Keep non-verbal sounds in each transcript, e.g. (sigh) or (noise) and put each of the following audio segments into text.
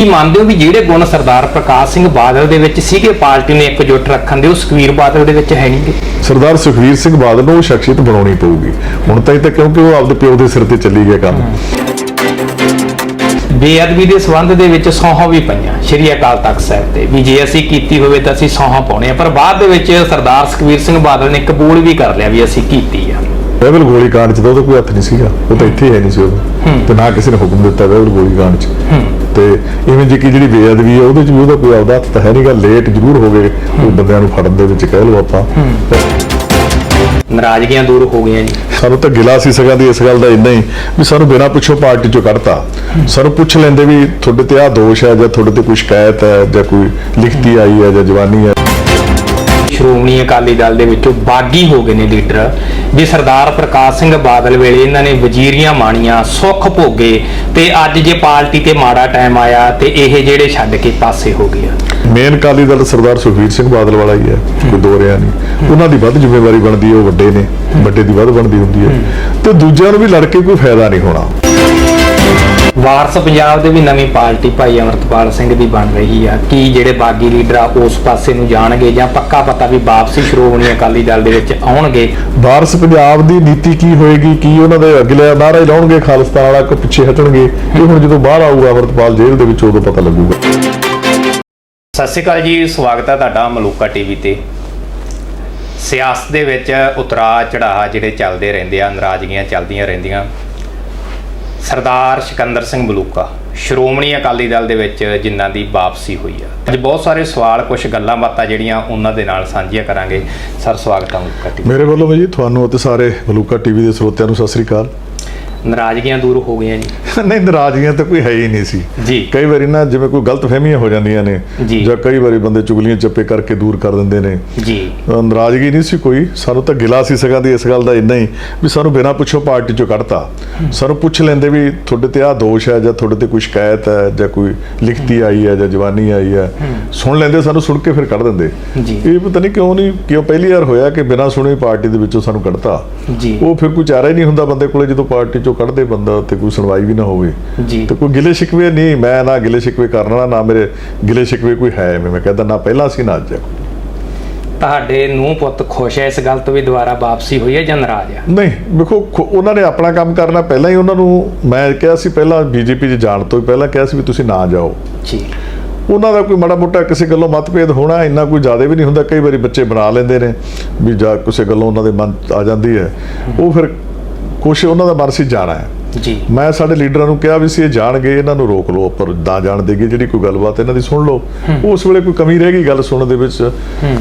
ਕੀ ਮੰਨਦੇ ਹੋ ਵੀ ਜਿਹੜੇ ਗੁਣ ਸਰਦਾਰ ਪ੍ਰਕਾਸ਼ ਸਿੰਘ ਬਾਦਲ ਦੇ ਵਿੱਚ ਸੀਗੇ? ਪਾਰਟੀ ਨੂੰ ਇਕਜੁੱਟ ਰੱਖਣ ਦੇ ਉਹ ਸੁਖਵੀਰ ਬਾਦਲ ਦੇ ਵਿੱਚ ਹੈ ਨਹੀਂਗੇ ਸਰਦਾਰ ਸੁਖਵੀਰ ਸਿੰਘ ਬਾਦਲ ਨੂੰ ਉਹ ਸ਼ਖਸੀਅਤ ਬਣਾਉਣੀ ਪਊਗੀ। ਹੁਣ ਤਾਂ ਇਹ ਤਾਂ ਕਿਉਂਕਿ ਉਹ ਆਪਦੇ ਪਿਓ ਦੇ ਸਿਰ ਤੇ ਚੱਲੀ ਗਿਆ ਕੰਮ। ਬੇਅਦਬੀ ਦੇ ਸਬੰਧ ਦੇ ਵਿੱਚ ਸੌਹਾਂ ਵੀ ਪਈਆਂ ਸ਼੍ਰੀ ਅਕਾਲ ਤਖਤ ਸਾਹਿਬ ਤੇ। ਵੀ ਜੇ ਅਸੀਂ ਕੀਤੀ ਹੋਵੇ ਤਾਂ ਅਸੀਂ ਸੌਹਾਂ ਪਾਉਣੇ ਆ। ਪਰ ਬਾਅਦ ਦੇ ਵਿੱਚ ਸਰਦਾਰ ਸੁਖਵੀਰ ਸਿੰਘ ਬਾਦਲ ਨੇ ਕਬੂਲ ਵੀ ਕਰ ਲਿਆ ਵੀ ਅਸੀਂ ਕੀਤੀ ਆ। ਬਹਿਬਲ ਗੋਲੀ ਕਾਂਡ 'ਚ ਤਾਂ ਉਹਦਾ ਕੋਈ ਹੱਥ ਨਹੀਂ ਸੀਗਾ। ਉਹ ਤਾਂ ਇੱਥੇ ਹੀ ਨਹੀਂ ਸੀ ਉਦੋਂ ਤੇ ਨਾ ਕਿਸੇ ਨੇ ਹੁਕਮ ਦਿੱਤਾ ਬਹਿਬਲ ਗੋਲੀ ਕਾਂਡ 'ਚ। ਤੇ ਇਵੇਂ ਜੀ ਕਿ ਜਿਹੜੀ ਬੇਅਦਬੀ ਹੈ ਉਹਦੇ 'ਚ ਵੀ ਉਹਦਾ ਕੋਈ ਆਪਦਾ ਹੱਥ ਤਾਂ ਹੈ ਨਹੀਂਗਾ ਲੇਟ ਜ਼ਰੂਰ ਹੋ ਗਏ ਉਹ ਬੰਦਿਆਂ ਨੂੰ ਫੜਨ ਦੇ ਵਿੱਚ ਕਹਿ ਲਓ ਆਪਾਂ। ਨਾਰਾਜ਼ਗੀਆਂ ਦੂਰ ਹੋ ਗਈਆਂ ਜੀ। ਸਾਨੂੰ ਤਾਂ ਗਿਲਾ ਸੀ ਸਕਾਂ ਦੀ ਇਸ ਗੱਲ ਦਾ ਇੰਨਾ ਹੀ ਵੀ ਸਾਨੂੰ ਬਿਨਾਂ ਪੁੱਛੋ ਪਾਰਟੀ ਚੋਂ ਕੱਢਤਾ। ਸਾਨੂੰ ਪੁੱਛ ਲੈਂਦੇ ਵੀ ਤੁਹਾਡੇ ਤੇ ਆਹ ਦੋਸ਼ ਹੈ ਜਾਂ ਤੁਹਾਡੇ ਤੇ ਕੋਈ ਸ਼ਿਕਾਇਤ ਹੈ ਜਾਂ ਕੋਈ ਲਿਖਤੀ ਆਈ ਹੈ ਜਾਂ ਜਵਾਨੀ ਹੈ। ਸ਼੍ਰੋਮਣੀ ਅਕਾਲੀ ਦਲ ਦੇ ਵਿੱਚੋਂ ਬਾਗੀ ਹੋ ਗਏ ਨੇ ਲੀਡਰ। ਵੀ ਸਰਦਾਰ ਪ੍ਰਕਾਸ਼ ਸਿੰਘ ਬਾਦਲ ਵੇਲੇ ਇਹਨਾਂ ਨੇ ਵਜ਼ੀਰੀਆਂ ਮਾਣੀਆਂ, ਸੁੱਖ ਭੋਗੇ ਤੇ ਅੱਜ ਜੇ ਪਾਰਟੀ ਤੇ ਮਾੜਾ ਟਾਈਮ ਆਇਆ ਤੇ ਇਹ ਜਿਹੜੇ ਛੱਡ ਕੇ ਪਾਸੇ ਹੋ ਗਏ ਆ। ਮੇਨ ਅਕਾਲੀ ਦਲ ਸਰਦਾਰ ਸੁਖਵੀਰ ਸਿੰਘ ਬਾਦਲ ਵਾਲਾ ਹੀ ਹੈ, ਕੋਈ ਦੋ ਰਿਆ ਨਹੀਂ। ਉਹਨਾਂ ਦੀ ਵੱਧ ਜ਼ਿੰਮੇਵਾਰੀ ਬਣਦੀ ਹੈ, ਉਹ ਵੱਡੇ ਨੇ, ਵੱਡੇ ਦੀ ਵੱਧ ਬਣਦੀ ਹੁੰਦੀ ਹੈ। ਤੇ ਦੂਜਿਆਂ ਨੂੰ ਵੀ ਲੜ ਕੇ ਕੋਈ ਫਾਇਦਾ ਨਹੀਂ ਹੋਣਾ। ਵਾਰਸ ਪੰਜਾਬ ਦੇ ਵੀ ਨਵੀਂ ਪਾਰਟੀ ਭਾਈ ਅਮਰਤਪਾਲ ਸਿੰਘ ਦੀ ਬਣ ਰਹੀ ਆ। ਕੀ ਜਿਹੜੇ ਬਾਗੀ ਲੀਡਰ ਆ ਉਸ ਪਾਸੇ ਨੂੰ ਜਾਣਗੇ ਜਾਂ ਪੱਕਾ ਪਤਾ ਵੀ ਵਾਪਸੀ ਸ਼੍ਰੋਮਣੀ ਅਕਾਲੀ ਦਲ ਦੇ ਵਿੱਚ ਆਉਣਗੇ? ਵਾਰਸ ਪੰਜਾਬ ਦੀ ਨੀਤੀ ਕੀ ਹੋਏਗੀ ਕੀ ਉਹਨਾਂ ਦੇ ਅਗਲੇ ਨਾਰਾ ਹੀ ਲਾਉਣਗੇ ਖਾਲਿਸਤਾਨ ਵਾਲਾ ਕਿ ਪਿੱਛੇ ਹਟਣਗੇ ਇਹ ਹੁਣ ਜਦੋਂ ਬਾਹਰ ਆਊਗਾ ਅਮਰਤਪਾਲ ਜੇਲ੍ਹ ਦੇ ਵਿੱਚ ਉਦੋਂ ਪਤਾ ਲੱਗੂਗਾ। ਸਤਿ ਸ਼੍ਰੀ ਅਕਾਲ ਜੀ ਸਵਾਗਤ ਹੈ ਤੁਹਾਡਾ ਮਲੂਕਾ ਟੀਵੀ ਤੇ। ਸਿਆਸਤ ਦੇ ਵਿੱਚ ਉਤਰਾ ਚੜਾਅ ਜਿਹੜੇ ਚੱਲਦੇ ਰਹਿੰਦੇ ਆ ਨਾਰਾਜ਼ਗੀਆਂ ਚੱਲਦੀਆਂ ਰਹਿੰਦੀਆਂ। ਸਰਦਾਰ ਸਿਕੰਦਰ ਸਿੰਘ ਮਲੂਕਾ ਸ਼੍ਰੋਮਣੀ ਅਕਾਲੀ ਦਲ ਦੇ ਵਿੱਚ ਜਿਨ੍ਹਾਂ ਦੀ ਵਾਪਸੀ ਹੋਈ ਆ। ਅੱਜ ਬਹੁਤ ਸਾਰੇ ਸਵਾਲ ਕੁਝ ਗੱਲਾਂ ਬਾਤਾਂ ਜਿਹੜੀਆਂ ਉਹਨਾਂ ਦੇ ਨਾਲ ਸਾਂਝੀਆਂ ਕਰਾਂਗੇ। ਸਰ, ਸਵਾਗਤ ਹੈ ਮਲੂਕਾ ਟੀਵੀ ਮੇਰੇ ਵੱਲੋਂ ਵੀ ਜੀ, ਤੁਹਾਨੂੰ ਅਤੇ ਸਾਰੇ ਮਲੂਕਾ ਟੀਵੀ ਦੇ ਸਰੋਤਿਆਂ ਨੂੰ ਸਤਿ ਸ੍ਰੀ ਅਕਾਲ। ਨਾਰਾਜ਼ਗੀਆਂ ਦੂਰ ਹੋ ਗਈਆਂ ਜੀ। (laughs) ਨਹੀਂ ਨਾਰਾਜ਼ਗੀਆਂ ਤਾਂ ਕੋਈ ਹੈ ਹੀ ਨਹੀਂ ਸੀ। ਜੀ। ਕਈ ਵਾਰੀ ਨਾ ਜਿਵੇਂ ਕੋਈ ਗਲਤ ਫਹਿਮੀਆਂ ਹੋ ਜਾਂਦੀਆਂ ਨੇ ਜੀ। ਕਈ ਵਾਰੀ ਬੰਦੇ ਚੁਗਲੀਆਂ ਚੱਪੇ ਕਰਕੇ ਦੂਰ ਕਰ ਦਿੰਦੇ ਨੇ। ਜੀ। ਨਾਰਾਜ਼ਗੀ ਨਹੀਂ ਸੀ ਕੋਈ ਸਾਨੂੰ ਤਾਂ ਗਿਲਾ ਸੀ ਸਕਾਂ ਦੀ ਇਸ ਗੱਲ ਦਾ ਇੰਨਾ ਹੀ ਵੀ ਸਾਨੂੰ ਬਿਨਾਂ ਪੁੱਛੋ ਪਾਰਟੀ ਚੋਂ ਕੱਢਤਾ। ਸਾਨੂੰ ਪੁੱਛ ਲੈਂਦੇ ਵੀ ਤੁਹਾਡੇ ਤੇ ਆਹ ਦੋਸ਼ ਹੈ ਜਾਂ ਤੁਹਾਡੇ ਤੇ ਕੋਈ ਸ਼ਿਕਾਇਤ ਹੈ ਜਾਂ ਕੋਈ ਲਿਖਤੀ ਆਈ ਹੈ ਜਾਂ ਜਵਾਨੀ ਆਈ ਹੈ। ਸੁਣ ਲੈਂਦੇ ਸਾਨੂੰ ਸੁਣ ਕੇ ਫਿਰ ਕੱਢ ਦਿੰਦੇ। ਜੀ। ਇਹ ਪਤਾ ਨਹੀਂ ਕਿਉਂ ਨਹੀਂ ਕਿਉਂ ਪਹਿਲੀ ਵਾਰ ਹੋਇਆ ਕਿ ਬਿਨਾਂ ਸੁਣੇ ਪਾਰਟੀ ਦੇ ਵਿੱਚੋਂ ਸਾਨੂੰ ਕੱਢਤਾ। ਜੀ। ਉਹ ਫਿਰ ਕੋਈ ਚਾਰਾ ਹੀ ਨਹੀਂ ਹੁੰਦਾ ਬੰਦੇ ਕੋਲੇ ਜਦੋਂ ਪਾਰਟੀ ਚੋਂ ਕੱਢਦੇ ਬੰਦਾ ਤੇ ਕੋਈ ਸੁਣਵਾਈ ਵੀ ਨਾ ਹੋਵੇ ਜੀ। ਤੇ ਕੋਈ ਗਿਲੇ ਸ਼ਿਕਵੇ ਨਹੀਂ ਮੈਂ ਨਾ ਗਿਲੇ ਸ਼ਿਕਵੇ ਕਰਨਾ ਨਾ ਮੇਰੇ ਗਿਲੇ ਸ਼ਿਕਵੇ ਕੋਈ ਹੈ ਮੈਂ ਕਹਿੰਦਾ ਨਾ ਪਹਿਲਾਂ ਸੀ ਨਾ ਅੱਜ ਹੈ। ਤੁਹਾਡੇ ਨੂੰ ਪੁੱਤ ਖੁਸ਼ ਹੈ ਇਸ ਗੱਲ ਤੋਂ ਵੀ ਦੁਬਾਰਾ ਵਾਪਸੀ ਹੋਈ ਹੈ ਜਾਂ ਨਾਰਾਜ਼ ਆ ਨਹੀਂ ਵੇਖੋ ਉਹਨਾਂ ਨੇ ਆਪਣਾ ਕੰਮ ਕਰਨਾ ਪਹਿਲਾਂ ਹੀ ਉਹਨਾਂ ਨੂੰ ਮੈਂ ਕਿਹਾ ਸੀ ਪਹਿਲਾਂ ਬੀਜੇਪੀ 'ਚ ਜਾਣ ਤੋਂ ਪਹਿਲਾਂ ਕਿਹਾ ਸੀ ਵੀ ਤੁਸੀਂ ਨਾ ਜਾਓ। ਜੀ। ਉਹਨਾਂ ਦਾ ਕੋਈ ਮਾੜਾ ਮੋਟਾ ਕਿਸੇ ਗੱਲੋਂ ਮਤਭੇਦ ਹੋਣਾ ਇੰਨਾ ਕੋਈ ਜ਼ਿਆਦਾ ਵੀ ਨਹੀਂ ਹੁੰਦਾ ਕਈ ਵਾਰੀ ਬੱਚੇ ਬਣਾ ਲੈਂਦੇ ਨੇ ਵੀ ਜਾਂ ਕਿਸੇ ਗੱਲੋਂ ਉਹਨਾਂ ਦੇ ਮਨ 'ਚ ਆ ਜਾਂਦੀ ਹੈ। ਉਹ ਫਿਰ ਕੁਛ ਉਹਨਾਂ ਦਾ ਮਨ ਸੀ ਜਾਣਾ ਹੈ। ਜੀ। ਮੈਂ ਸਾਡੇ ਲੀਡਰਾਂ ਨੂੰ ਕਿਹਾ ਵੀ ਸੀ ਇਹ ਜਾਣਗੇ ਇਹਨਾਂ ਨੂੰ ਰੋਕ ਲਓ ਪਰ ਨਾ ਜਾਣ ਦੇਗੇ ਜਿਹੜੀ ਕੋਈ ਗੱਲਬਾਤ ਇਹਨਾਂ ਦੀ ਸੁਣ ਲਓ। ਉਸ ਵੇਲੇ ਕੋਈ ਕਮੀ ਰਹਿ ਗਈ ਗੱਲ ਸੁਣਨ ਦੇ ਵਿੱਚ।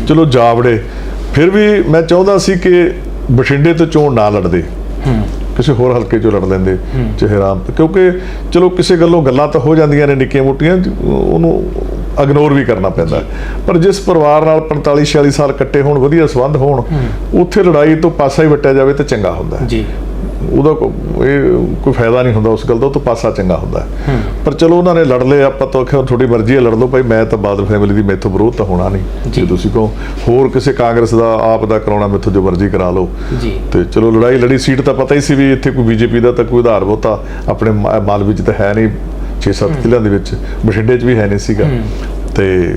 ਚਲੋ ਜਾਵੜੇ। ਫਿਰ ਵੀ ਮੈਂ ਚਾਹੁੰਦਾ ਸੀ ਕਿ ਬਠਿੰਡੇ ਤੋਂ ਚੋਣ ਨਾ ਲੜਦੇ। ਕਿਸੇ ਹੋਰ ਹਲਕੇ ਚੋਂ ਲੜ ਲੈਂਦੇ ਚਿਹਰਾਮ ਕਿਉਂਕਿ ਚਲੋ ਕਿਸੇ ਗੱਲੋਂ ਗੱਲਾਂ ਤਾਂ ਹੋ ਜਾਂਦੀਆਂ ਨੇ ਨਿੱਕੀਆਂ ਮੋਟੀਆਂ ਉਹਨੂੰ ਇਗਨੋਰ ਵੀ ਕਰਨਾ ਪੈਂਦਾ। ਪਰ ਜਿਸ ਪਰਿਵਾਰ ਨਾਲ 45 46 ਸਾਲ ਕੱਟੇ ਹੋਣ ਵਧੀਆ ਸੰਬੰਧ ਹੋਣ ਉੱਥੇ ਲੜਾਈ ਤੋਂ ਪਾਸਾ ਹੀ ਵਟਿਆ ਜਾਵੇ ਤਾਂ ਚੰਗਾ ਹੁੰਦਾ ਹੈ। ਜੀ। ਉਹਦਾ ਇਹ ਕੋਈ ਫਾਇਦਾ ਨਹੀਂ ਹੁੰਦਾ ਉਸ ਗੱਲ ਦਾ ਉਹ ਤੋਂ ਪਾਸਾ ਚੰਗਾ ਹੁੰਦਾ। ਪਰ ਚਲੋ ਉਹਨਾਂ ਨੇ ਲੜ ਲਏ ਆਪਾਂ ਤਾਂ ਆਖਿਆ ਤੁਹਾਡੀ ਮਰਜ਼ੀ ਹੈ ਲੜ ਲਓ ਭਾਈ ਮੈਂ ਤਾਂ ਬਾਦਲ ਫੈਮਿਲੀ ਦੀ ਮੈਥੋਂ ਵਿਰੋਧ ਤਾਂ ਹੋਣਾ ਨਹੀਂ ਜੇ ਤੁਸੀਂ ਕਹੋ। ਹੋਰ ਕਿਸੇ ਕਾਂਗਰਸ ਦਾ ਆਪ ਦਾ ਕਰਾਉਣਾ ਮੈਥੋਂ ਜੋ ਮਰਜ਼ੀ ਕਰਾ ਲਓ। ਜੀ। ਤੇ ਚਲੋ ਲੜਾਈ ਲੜੀ ਸੀਟ ਤਾਂ ਪਤਾ ਹੀ ਸੀ ਵੀ ਇੱਥੇ ਕੋਈ ਬੀਜੇਪੀ ਦਾ ਤਾਂ ਕੋਈ ਉਧਾਰ ਬਹੁਤਾ ਆਪਣੇ ਮਾ- ਮਾਲਵੇ 'ਚ ਤਾਂ ਹੈ ਨਹੀਂ 6-7 ਕਿਲਿਆਂ ਦੇ ਵਿੱਚ ਬਠਿੰਡੇ 'ਚ ਵੀ ਹੈ ਨਹੀਂ ਸੀਗਾ। ਤੇ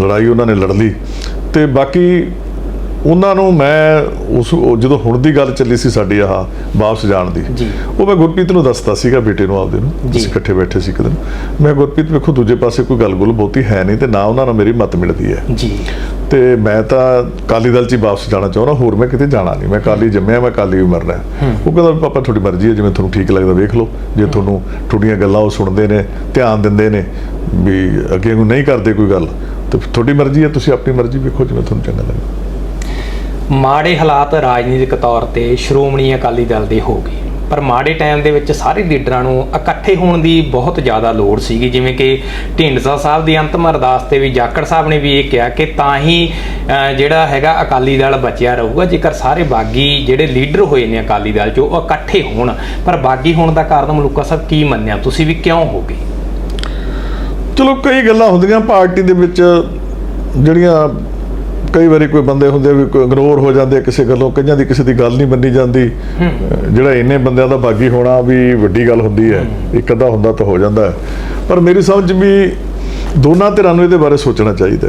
ਲੜਾਈ ਉਹਨਾਂ ਨੇ ਲੜ ਲਈ। ਤੇ ਬਾਕੀ ਉਹਨਾਂ ਨੂੰ ਮੈਂ ਉਸ ਜਦੋਂ ਹੁਣ ਦੀ ਗੱਲ ਚੱਲੀ ਸੀ ਸਾਡੀ ਆਹ ਵਾਪਸ ਜਾਣ ਦੀ। ਉਹ ਮੈਂ ਗੁਰਪ੍ਰੀਤ ਨੂੰ ਦੱਸਤਾ ਸੀਗਾ ਬੇਟੇ ਨੂੰ ਆਪਦੇ ਨੂੰ। ਅਸੀਂ ਇਕੱਠੇ ਬੈਠੇ ਸੀ ਇੱਕ ਦਿਨ। ਮੈਂ ਗੁਰਪ੍ਰੀਤ ਵੇਖੋ ਦੂਜੇ ਪਾਸੇ ਕੋਈ ਗੱਲ-ਗੁਲ ਬਹੁਤੀ ਹੈ ਨਹੀਂ ਤੇ ਨਾ ਉਹਨਾਂ ਨਾਲ ਮੇਰੀ ਮਤ ਮਿਲਦੀ ਹੈ। ਜੀ। ਤੇ ਮੈਂ ਤਾਂ ਕਾਲੀ ਦਲ 'ਚ ਹੀ ਵਾਪਸ ਜਾਣਾ ਚਾਹੁੰਦਾ ਹੋਰ ਮੈਂ ਕਿਤੇ ਜਾਣਾ ਨਹੀਂ। ਮੈਂ ਕਾਲੀ ਜੰਮਿਆ ਮੈਂ ਕਾਲੀ ਹੀ। ਮਰਨਾ। ਉਹ ਕਹਿੰਦਾ ਵੀ ਪਾਪਾ ਤੁਹਾਡੀ ਮਰਜ਼ੀ ਹੈ ਜਿਵੇਂ ਤੁਹਾਨੂੰ ਠੀਕ ਲੱਗਦਾ ਵੇਖ ਲਓ। ਜੇ ਤੁਹਾਨੂੰ ਤੁਹਾਡੀਆਂ ਗੱਲਾਂ ਉਹ ਸੁਣਦੇ ਨੇ ਧਿਆਨ ਦਿੰਦੇ ਨੇ ਵੀ ਅੱਗੇ ਨੂੰ ਨਹੀਂ ਕਰਦੇ ਕੋਈ ਗੱਲ ਤੇ ਤੁਹਾਡੀ ਮਰਜ਼ੀ ਹੈ ਤੁਸੀਂ ਆਪਣੀ ਮਰਜ਼ੀ ਵੇਖੋ ਜਿਵੇਂ ਤੁਹਾਨੂੰ ਚੰਗਾ ਲੱਗੇ ਮਾੜੇ ਹਾਲਾਤ ਰਾਜਨੀਤਿਕ ਤੌਰ ਤੇ ਸ਼੍ਰੋਮਣੀ ਅਕਾਲੀ ਦਲ ਦੇ ਹੋ ਗਏ। ਪਰ ਮਾੜੇ ਟਾਈਮ ਦੇ ਵਿੱਚ ਸਾਰੇ ਲੀਡਰਾਂ ਨੂੰ ਇਕੱਠੇ ਹੋਣ ਦੀ ਬਹੁਤ ਜ਼ਿਆਦਾ ਲੋੜ ਸੀਗੀ। ਜਿਵੇਂ ਕਿ ਢੀਂਡਸਾ ਸਾਹਿਬ ਦੀ ਅੰਤਮ ਅਰਦਾਸ ਤੇ ਵੀ ਜਾਖੜ ਸਾਹਿਬ ਨੇ ਵੀ ਇਹ ਕਿਹਾ ਕਿ ਤਾਂ ਹੀ ਜਿਹੜਾ ਹੈਗਾ ਅਕਾਲੀ ਦਲ ਬਚਿਆ ਰਹੂਗਾ, ਜੇਕਰ ਸਾਰੇ ਬਾਗੀ ਜਿਹੜੇ ਲੀਡਰ ਹੋਏ ਨੇ ਅਕਾਲੀ ਦਲ 'ਚੋਂ ਉਹ ਇਕੱਠੇ ਹੋਣ। ਪਰ ਬਾਗੀ ਹੋਣ ਦਾ ਕਾਰਨ ਮਲੂਕਾ ਸਾਹਿਬ ਕੀ ਮੰਨਿਆ? ਤੁਸੀਂ ਵੀ ਕਿਉਂ ਹੋ ਗਏ? ਚਲੋ, ਕਈ ਗੱਲਾਂ ਹੁੰਦੀਆਂ ਪਾਰਟੀ ਦੇ ਵਿੱਚ, ਜਿਹੜੀਆਂ ਕਈ ਵਾਰੀ ਕੋਈ ਬੰਦੇ ਹੁੰਦੇ ਵੀ ਕੋਈ ਇਗਨੋਰ ਹੋ ਜਾਂਦੇ ਕਿਸੇ ਗੱਲੋਂ ਕਈਆਂ ਦੀ ਕਿਸੇ ਦੀ ਗੱਲ ਨਹੀਂ ਮੰਨੀ ਜਾਂਦੀ। ਜਿਹੜਾ ਇੰਨੇ ਬੰਦਿਆਂ ਦਾ ਬਾਗੀ ਹੋਣਾ ਵੀ ਵੱਡੀ ਗੱਲ ਹੁੰਦੀ ਹੈ। ਇੱਕ ਅੱਧਾ ਹੁੰਦਾ ਤਾਂ ਹੋ ਜਾਂਦਾ। ਪਰ ਮੇਰੀ ਸਮਝ ਵੀ ਦੋਨਾਂ ਧਿਰਾਂ ਨੂੰ ਇਹਦੇ ਬਾਰੇ ਸੋਚਣਾ ਚਾਹੀਦਾ।